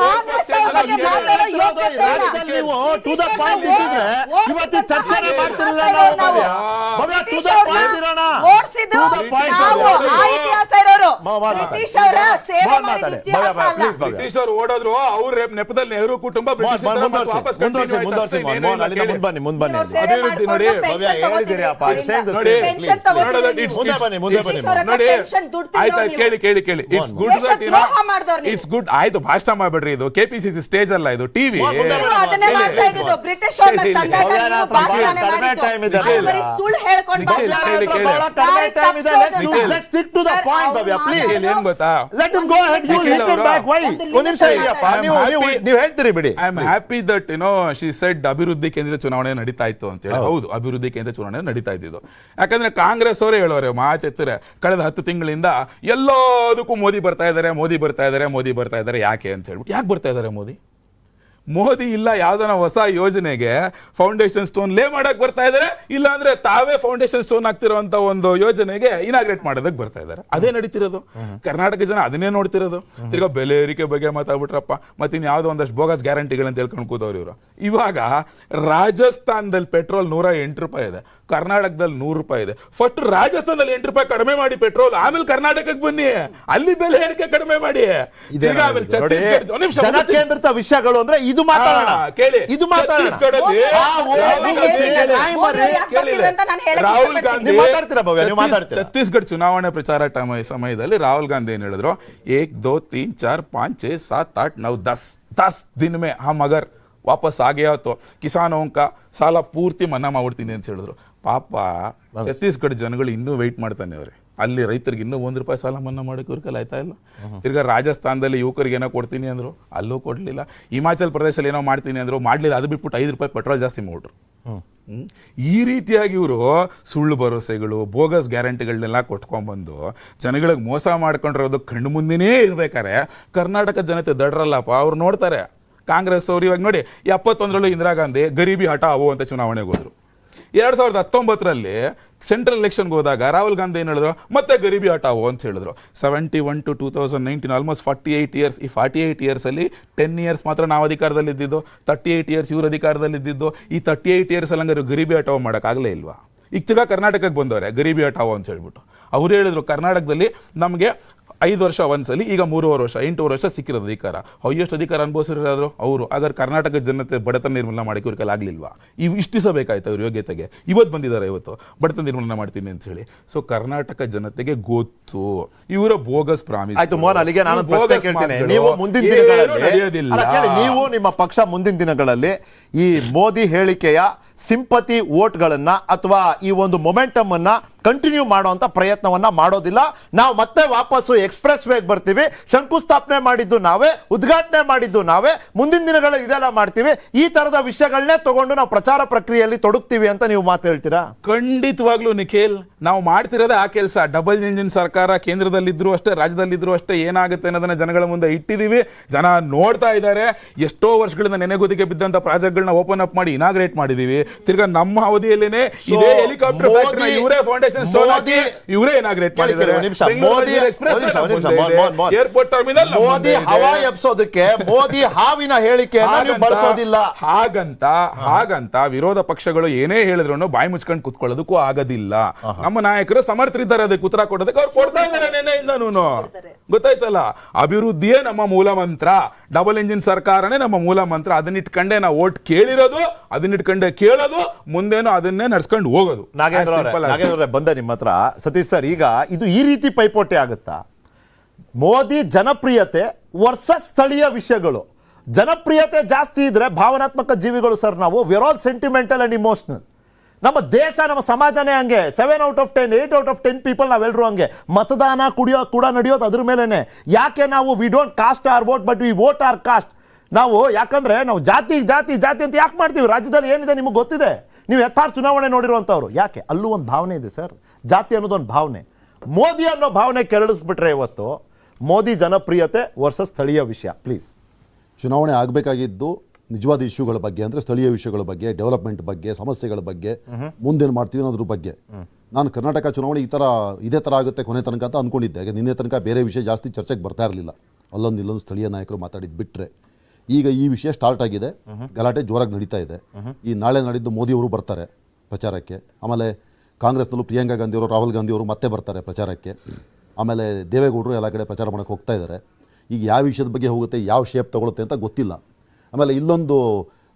ಇದನ್ನ ನೀವು ಟು ದ ಪಾಯಿಂಟ್ ಇದ್ದಿದ್ರೆ ಇವತ್ತು ಚರ್ಚೆನೆ ಮಾಡ್ತಿರ್ಲಿಲ್ಲ ನಾವು. ಭವ್ಯ ಟು ದ ಪಾಯಿಂಟ್ ಇರೋಣ. ಬ್ರಿಟಿಷ್ ಅವರ ಸೇವೆ ಮಾಡಿದ. ಇತಿಹಾಸ ಅಲ್ಲ. ಬ್ರಿಟಿಷ್ ಅವರು ಓಡೋದ್ರು ಅವ್ರ ನೆಪದಲ್ಲಿ ನೆಹರು ಕುಟುಂಬ ಬ್ರಿಟಿಷ್ ವಾಪಸ್. ಬನ್ನಿ ಮುಂದ್ ಬನ್ನಿ. ಅಭಿವೃದ್ಧಿ ನೋಡಿ. ಕೇಳಿ ಕೇಳಿ ಕೇಳಿ. It's good that. It's good ಆಯ್ತು ಭಾಷಣ ಮಾಡ್ಬೇಡ್ರಿ ಇದು. ಕೆಪಿಸಿಸಿ ಸ್ಟೇಜ್ ಅಲ್ಲ ಇದು ಟಿವಿ ಸುಳ್ಳು ಹೇಳ್ಕೊಂಡು please. ಗೊತ್ತಾ Let him go ahead. You Nikhil let him ಅವರು- back. Why? ಒಂದು ಒಂದ್ ನಿಮಿಷ limit ಮಾತಾಡಿ. ನೀವು ನೀವು happy- ನೀವು ಹೇಳ್ತೀರಿ ಬಿಡಿ I am happy that you know she said ಅಭಿವೃದ್ಧಿ ಕೇಂದ್ರ ಚುನಾವಣೆ ನಡೀತಾ ಇತ್ತು ಅಂತ ಹೇಳಿ ಹೌದು ಅಭಿವೃದ್ಧಿ ಕೇಂದ್ರ ಚುನಾವಣೆ ನಡೀತಾ ಇದ್ದಿದ್ದು ಯಾಕಂದ್ರೆ ಕಾಂಗ್ರೆಸ್ ಅವರೇ ಹೇಳೋರೆ ಮಾತೆತ್ತರೆ ಕಳೆದ ಹತ್ತು ತಿಂಗಳಿಂದ ಎಲ್ಲದಕ್ಕೂ ಮೋದಿ ಬರ್ತಾ ಇದ್ದಾರೆ ಮೋದಿ ಬರ್ತಾ ಇದ್ದಾರೆ ಮೋದಿ ಬರ್ತಾ ಇದ್ದಾರೆ ಯಾಕೆ ಅಂತ ಹೇಳ್ಬಿಟ್ಟು ಯಾಕೆ ಬರ್ತಾ ಇದ್ದಾರೆ ಮೋದಿ ಮೋದಿ ಇಲ್ಲ ಯಾವ್ದನ ಹೊಸ ಯೋಜನೆಗೆ ಫೌಂಡೇಶನ್ ಸ್ಟೋನ್ ಲೇ ಮಾಡಕ್ ಬರ್ತಾ ಇದ್ದಾರೆ ಇಲ್ಲ ಅಂದ್ರೆ ತಾವೇ ಫೌಂಡೇಶನ್ ಸ್ಟೋನ್ ಆಗ್ತಿರುವಂತ ಒಂದು ಯೋಜನೆಗೆ ಇನಾಗ್ರೇಟ್ ಮಾಡೋದಕ್ಕೆ ಬರ್ತಾ ಇದಾರೆ. ಅದೇ ನಡೀತಿರೋದು. ಕರ್ನಾಟಕ ಜನ ಅದನ್ನೇ ನೋಡ್ತಿರೋದು. ತಿರ್ಗಾ ಬೆಲೆ ಏರಿಕೆ ಬಗ್ಗೆ ಮಾತಾಡ್ಬಿಟ್ರಪ್ಪ. ಮತ್ತೆ ಇನ್ ಯಾವ್ದೋ ಒಂದಷ್ಟು ಬೋಗಸ್ ಗ್ಯಾರಂಟಿಗಳಂತ ಹೇಳ್ಕೊಂಡು ಕೂತವ್ರು ಇವರು. ಇವಾಗ ರಾಜಸ್ಥಾನದಲ್ಲಿ ಪೆಟ್ರೋಲ್ ನೂರ ಎಂಟು ರೂಪಾಯಿ ಇದೆ. ಕರ್ನಾಟಕದಲ್ಲಿ ನೂರು ರೂಪಾಯಿ ಇದೆ. ಫಸ್ಟ್ ರಾಜಸ್ಥಾನದಲ್ಲಿ ಎಂಟು ರೂಪಾಯಿ ಕಡಿಮೆ ಮಾಡಿ ಪೆಟ್ರೋಲ್ ಆಮೇಲೆ ಕರ್ನಾಟಕಕ್ಕೆ ಬನ್ನಿ. ಅಲ್ಲಿ ಬೆಲೆ ಏರಿಕೆ ಕಡಿಮೆ ಮಾಡಿ. ವಿಷಯಗಳು ಅಂದ್ರೆ ಇದು ಮಾತಾಡೋಣ. ಕೇಳಿ. ಇದು ಮಾತಾಡೋಣ. ಆ, ಓ, ರಾಹುಲ್ ಗಾಂಧಿ ಹೇಳಿ, ಕೇಳಿ. ಮರಿ. ಯಾಕೆ ಅಂತ ನಾನು ಹೇಳಕ್ ರಾಹುಲ್ ಗಾಂಧಿ ಮಾತಾಡ್ತೀರಾ ಭವ್ಯ, ನೀವು ಮಾತಾಡ್ತೀರಾ. ಛತ್ತೀಸ್ಗಢ ಚುನಾವಣೆ ಪ್ರಚಾರ ಟೈಮ್ ಸಮಯದಲ್ಲಿ ರಾಹುಲ್ ಗಾಂಧಿ ಏನ್ ಹೇಳಿದ್ರು? ಏಕ್ ದೋ ತೀನ್ ಚಾರ್ ಪಾಂಚ್ ಛೇ ಸಾತ್ ಆಟ್ ನೌ ದಸ್. ದಸ್ ದಿನ ಮೇ ಆ ಮಗರ್ ವಾಪಸ್ ಆಗೇ ಆಯ್ತು ಕಿಸಾನ್ ಅಂಕ का ಸಾಲ ಪೂರ್ತಿ ಮನ್ನಾ ಮಾಡ್ಬಿಡ್ತೀನಿ ಅಂತ ಹೇಳಿದ್ರು. ಪಾಪ ಛತ್ತೀಸ್ಗಢ ಜನಗಳು ಇನ್ನೂ ವೆಯ್ಟ್ ಮಾಡ್ತಾನೆ ಅವ್ರೆ. ಅಲ್ಲಿ ರೈತರಿಗೆ ಇನ್ನೂ ಒಂದು ರೂಪಾಯಿ ಸಾಲ ಮನ್ನಾ ಮಾಡಕ್ಕೆ ಇವ್ರ ಕೈಲಿ ಆಯ್ತಾ ಇಲ್ಲ? ತಿರ್ಗಾ ರಾಜಸ್ಥಾನದಲ್ಲಿ ಯುವಕರಿಗೆ ಏನೋ ಕೊಡ್ತೀನಿ ಅಂದ್ರು ಅಲ್ಲೂ ಕೊಡಲಿಲ್ಲ. ಹಿಮಾಚಲ್ ಪ್ರದೇಶದಲ್ಲಿ ಏನೋ ಮಾಡ್ತೀನಿ ಅಂದ್ರು ಮಾಡ್ಲಿಲ್ಲ ಅದು ಬಿಟ್ಬಿಟ್ಟು ಐದು ರೂಪಾಯಿ ಪೆಟ್ರೋಲ್ ಜಾಸ್ತಿ ಮಾಡ್ಬಿಟ್ರು. ಹ್ಮ್? ಈ ರೀತಿಯಾಗಿ ಇವರು ಸುಳ್ಳು ಭರವಸೆಗಳು ಬೋಗಸ್ ಗ್ಯಾರಂಟಿಗಳನ್ನೆಲ್ಲ ಕೊಟ್ಕೊಂಡ್ಬಂದು ಜನಗಳಿಗೆ ಮೋಸ ಮಾಡ್ಕೊಂಡಿರೋದು ಕಣ್ಣು ಮುಂದೆನೇ ಇರಬೇಕಾರೆ. ಕರ್ನಾಟಕ ಜನತೆ ದಡ್ರಲ್ಲಪ್ಪ ಅವ್ರು ನೋಡ್ತಾರೆ. ಕಾಂಗ್ರೆಸ್ ಅವರು ಇವಾಗ ನೋಡಿ ಎಪ್ಪತ್ತೊಂದರಲ್ಲೂ ಇಂದಿರಾ ಗಾಂಧಿ ಗರೀಬಿ ಹಠ ಅವು ಅಂತ ಚುನಾವಣೆಗೆ ಹೋದ್ರು. ಎರಡ್ ಸಾವಿರದ ಹತ್ತೊಂಬತ್ತರಲ್ಲಿ ಸೆಂಟ್ರಲ್ ಎಲೆಕ್ಷನ್ಗೆ ಹೋದಾಗ ರಾಹುಲ್ ಗಾಂಧಿ ಏನು ಹೇಳಿದ್ರು? ಮತ್ತೆ ಗರೀಬಿ ಹಟಾವು ಅಂತ ಹೇಳಿದ್ರು. Seventy one to two thousand nineteen almost forty eight years ಈ ಫಾರ್ಟಿ ಏಯ್ಟ್ ಇಯರ್ಸಲ್ಲಿ ಟೆನ್ ಇಯರ್ಸ್ ಮಾತ್ರ ನಾವು ಅಧಿಕಾರದಲ್ಲಿ ಇದ್ದಿದ್ದು. ತರ್ಟಿ ಏಯ್ಟ್ ಇಯರ್ಸ್ ಇವ್ರ ಅಧಿಕಾರದಲ್ಲಿ ಇದ್ದಿದ್ದು. ಈ ತರ್ಟಿ ಏಯ್ಟ್ ಇಯರ್ಸ್ ಹಂಗಾರೆ ಗರೀಬಿ ಹಟಾವು ಮಾಡೋಕ್ಕಾಗಲೇ ಇಲ್ವಾ? ಈಗ ತಿರ್ಗಾ ಕರ್ನಾಟಕಕ್ಕೆ ಬಂದವ್ರೆ, ಗರೀಬಿ ಹಟಾವು ಅಂತ ಹೇಳ್ಬಿಟ್ಟು. ಅವ್ರು ಹೇಳಿದ್ರು ಕರ್ನಾಟಕದಲ್ಲಿ ನಮಗೆ ಐದು ವರ್ಷ ಒಂದ್ಸಲಿ ಈಗ ಮೂರುವರೆ ವರ್ಷ ಎಂಟೂವರೆ ವರ್ಷ ಸಿಕ್ಕಿರೋದು ಅಧಿಕಾರ. ಹೈಯೆಸ್ಟ್ ಅಧಿಕಾರ ಅನುಭವಿಸಿರೋದಾದ್ರು ಅವರು. ಹಾಗಾದ್ರೆ ಕರ್ನಾಟಕ ಜನತೆ ಬಡತನ ನಿರ್ಮೂಲನೆ ಮಾಡಿ ಇವ್ರ ಆಗಲಿಲ್ವಾ? ಇವು ಇಷ್ಟು ದಿವಸ ಬೇಕಾಯ್ತು ಅವ್ರ ಯೋಗ್ಯತೆಗೆ. ಇವತ್ತು ಬಂದಿದ್ದಾರೆ ಇವತ್ತು ಬಡತನ ನಿರ್ಮೂಲನೆ ಮಾಡ್ತೀನಿ ಅಂತ ಹೇಳಿ. ಸೊ ಕರ್ನಾಟಕ ಜನತೆಗೆ ಗೊತ್ತು. ಇವರ ಬೋಗಸ್ ಪ್ರಾಮಿಸ್. ನೀವು ಮುಂದಿನ ದಿನಗಳಲ್ಲಿ ನೀವು ನಿಮ್ಮ ಪಕ್ಷ ಮುಂದಿನ ದಿನಗಳಲ್ಲಿ ಈ ಮೋದಿ ಹೇಳಿಕೆಯ ಸಿಂಪತಿ ವೋಟ್ಗಳನ್ನು ಅಥವಾ ಈ ಒಂದು ಮೊಮೆಂಟಮ್ ಅನ್ನ ಕಂಟಿನ್ಯೂ ಮಾಡುವಂತ ಪ್ರಯತ್ನವನ್ನ ಮಾಡೋದಿಲ್ಲ. ನಾವು ಮತ್ತೆ ವಾಪಸ್ಸು ಎಕ್ಸ್ಪ್ರೆಸ್ ವೇಗೆ ಬರ್ತೀವಿ. ಶಂಕುಸ್ಥಾಪನೆ ಮಾಡಿದ್ದು ನಾವೇ, ಉದ್ಘಾಟನೆ ಮಾಡಿದ್ದು ನಾವೇ, ಮುಂದಿನ ದಿನಗಳಲ್ಲಿ ಇದೆಲ್ಲ ಮಾಡ್ತೀವಿ. ಈ ತರದ ವಿಷಯಗಳನ್ನೇ ತಗೊಂಡು ನಾವು ಪ್ರಚಾರ ಪ್ರಕ್ರಿಯೆಯಲ್ಲಿ ತೊಡಗ್ತೀವಿ ಅಂತ ನೀವು ಮಾತು ಹೇಳ್ತೀರಾ? ಖಂಡಿತವಾಗ್ಲೂ ನಿಖಿಲ್ ನಾವು ಮಾಡ್ತಿರೋದೇ ಆ ಕೆಲಸ. ಡಬಲ್ ಇಂಜಿನ್ ಸರ್ಕಾರ ಕೇಂದ್ರದಲ್ಲಿದ್ದರೂ ಅಷ್ಟೇ ರಾಜ್ಯದಲ್ಲಿದ್ದರೂ ಅಷ್ಟೇ ಏನಾಗುತ್ತೆ ಅನ್ನೋದನ್ನ ಜನಗಳ ಮುಂದೆ ಇಟ್ಟಿದೀವಿ. ಜನ ನೋಡ್ತಾ ಇದ್ದಾರೆ. ಎಷ್ಟೋ ವರ್ಷಗಳಿಂದ ನೆನೆಗುದಿಗೆ ಬಿದ್ದಂತ ಪ್ರಾಜೆಕ್ಟ್ಗಳನ್ನ ಓಪನ್ ಅಪ್ ಮಾಡಿ ಇನಾಗ್ರೇಟ್ ಮಾಡಿದೀವಿ. ತಿರ್ಗಾ ನಮ್ಮ ಅವಧಿಯಲ್ಲೇನೆ ಇದೇ ಹೆಲಿಕಾಪ್ಟರ್ ಫ್ಯಾಕ್ಟರಿ ಇವರೇ ಫೌಂಡೇಶನ್ ಸ್ಟೋನ್ ಹಾಕಿ ಇವರೇ ಇನಾಗ್ರೇಟ್ ಮಾಡಿದ್ದಾರೆ. ಒಂದ್ ನಿಮಿಷ. ಮೋದಿ ಏರ್ಪೋರ್ಟ್ ಟರ್ಮಿನಲ್ ಮೋದಿ ಹವಾ ಎಬ್ಸೋದಕ್ಕೆ ಮೋದಿ ಹಾವಿನ ಹೇಳಿಕೆ ಬಳಸೋದಿಲ್ಲ. ಹಾಗಂತ ಹಾಗಂತ ವಿರೋಧ ಪಕ್ಷಗಳು ಏನೇ ಹೇಳಿದ್ರು ಬಾಯಿ ಮುಚ್ಕೊಂಡು ಕುತ್ಕೊಳ್ಳೋದಕ್ಕೂ ಆಗೋದಿಲ್ಲ. ನಮ್ಮ ನಾಯಕರು ಸಮರ್ಥರಿದ್ದಾರೆ ಅದಕ್ಕೆ ಉತ್ತರ ಕೊಡೋದಕ್ಕೆ ಅವ್ರು ಕೊಡ್ತಾ ಇದ್ದಾರೆ ನೆನೆಯಿಂದನೂ ಗೊತ್ತಾಯ್ತಲ್ಲ? ಅಭಿವೃದ್ಧಿಯೇ ನಮ್ಮ ಮೂಲ ಮಂತ್ರ. ಡಬಲ್ ಇಂಜಿನ್ ಸರ್ಕಾರನೇ ನಮ್ಮ ಮೂಲ ಮಂತ್ರ. ಅದನ್ನಿಟ್ಕೊಂಡೇ ನಾವು ಓಟ್ ಕೇಳಿರೋದು ಅದನ್ನಿಟ್ಕೊಂಡೆ ಕೇಳೋದು ಮುಂದೇನು ಅದನ್ನೇ ನಡ್ಸ್ಕೊಂಡು ಹೋಗೋದು. ನಾಗೇಂದ್ರ ಬಂದ ಅವರೇ, simple ನಾಗೇಂದ್ರ ಅವರೇ, ಬಂದೆ ನಿಮ್ಮ ಹತ್ರ. ಸತೀಶ್ ಸರ್ ಈಗ ಇದು ಈ ರೀತಿ ಪೈಪೋಟಿ ಆಗುತ್ತಾ? ಮೋದಿ ಜನಪ್ರಿಯತೆ ವರ್ಸಸ್ ಸ್ಥಳೀಯ ವಿಷಯಗಳು. ಜನಪ್ರಿಯತೆ ಜಾಸ್ತಿ ಇದ್ರೆ ಭಾವನಾತ್ಮಕ ಜೀವಿಗಳು ಸರ್ ನಾವು. ವಿರೋಲ್ ಸೆಂಟಿಮೆಂಟಲ್ ಅಂಡ್ ಇಮೋಷನಲ್ ನಮ್ಮ ದೇಶ, ನಮ್ಮ ಸಮಾಜನೇ ಹಂಗೆ. Seven out of ten eight out of ten people ನಾವೆಲ್ಲರೂ ಹಂಗೆ. ಮತದಾನ ಕುಡಿಯೋ, ಕೂಡ ನಡೆಯೋದು ಅದ್ರ ಮೇಲೇ ಯಾಕೆ ನಾವು we don't cast our vote but we vote our caste ನಾವು, ಯಾಕಂದ್ರೆ ನಾವು ಜಾತಿ ಜಾತಿ ಜಾತಿ ಅಂತ ಯಾಕೆ ಮಾಡ್ತೀವಿ? ರಾಜ್ಯದಲ್ಲಿ ಏನಿದೆ ನಿಮಗೆ ಗೊತ್ತಿದೆ? ನೀವು ಯಥಾರ್ಥ ಚುನಾವಣೆ ನೋಡಿರುವಂಥವ್ರು. ಯಾಕೆ? ಅಲ್ಲೂ ಒಂದು ಭಾವನೆ ಇದೆ ಸರ್. ಜಾತಿ ಅನ್ನೋದು ಒಂದು ಭಾವನೆ. ಮೋದಿ ಅನ್ನೋ ಭಾವನೆ ಕೆರಳಿಸ್ಬಿಟ್ರೆ ಇವತ್ತು ಮೋದಿ ಜನಪ್ರಿಯತೆ ವರ್ಸಸ್ ಸ್ಥಳೀಯ ವಿಷಯ. ಪ್ಲೀಸ್ ಚುನಾವಣೆ ಆಗಬೇಕಾಗಿದ್ದು ನಿಜವಾದ ಇಶ್ಯೂಗಳ ಬಗ್ಗೆ ಅಂದರೆ ಸ್ಥಳೀಯ ವಿಷಯಗಳ ಬಗ್ಗೆ ಡೆವಲಪ್ಮೆಂಟ್ ಬಗ್ಗೆ, ಸಮಸ್ಯೆಗಳ ಬಗ್ಗೆ, ಮುಂದೇನು ಮಾಡ್ತೀವಿ ಅನ್ನೋದ್ರ ಬಗ್ಗೆ. ನಾನು ಕರ್ನಾಟಕ ಚುನಾವಣೆ ಈ ಥರ ಇದೇ ಥರ ಆಗುತ್ತೆ ಕೊನೆ ತನಕ ಅಂತ ಅಂದ್ಕೊಂಡಿದ್ದೆ ಹಾಗೆ ನಿನ್ನೆ ತನಕ ಬೇರೆ ವಿಷಯ ಜಾಸ್ತಿ ಚರ್ಚೆಗೆ ಬರ್ತಾ ಇರಲಿಲ್ಲ. ಅಲ್ಲೊಂದು ಇಲ್ಲೊಂದು ಸ್ಥಳೀಯ ನಾಯಕರು ಮಾತಾಡಿದ್ದು ಬಿಟ್ಟರೆ ಈಗ ಈ ವಿಷಯ ಸ್ಟಾರ್ಟ್ ಆಗಿದೆ. ಗಲಾಟೆ ಜೋರಾಗಿ ನಡೀತಾ ಇದೆ. ಈ ನಾಳೆ ನಾಡಿದ್ದು ಮೋದಿಯವರು ಬರ್ತಾರೆ ಪ್ರಚಾರಕ್ಕೆ. ಆಮೇಲೆ ಕಾಂಗ್ರೆಸ್ನಲ್ಲೂ ಪ್ರಿಯಾಂಕಾ ಗಾಂಧಿಯವರು ರಾಹುಲ್ ಗಾಂಧಿಯವರು ಮತ್ತೆ ಬರ್ತಾರೆ ಪ್ರಚಾರಕ್ಕೆ. ಆಮೇಲೆ ದೇವೇಗೌಡರು ಎಲ್ಲ ಕಡೆ ಪ್ರಚಾರ ಮಾಡೋಕ್ಕೆ ಹೋಗ್ತಾ ಇದ್ದಾರೆ ಈಗ ಯಾವ ವಿಷಯದ ಬಗ್ಗೆ ಹೋಗುತ್ತೆ, ಯಾವ ಶೇಪ್ ತಗೊಳುತ್ತೆ ಅಂತ ಗೊತ್ತಿಲ್ಲ. ಆಮೇಲೆ ಇಲ್ಲೊಂದು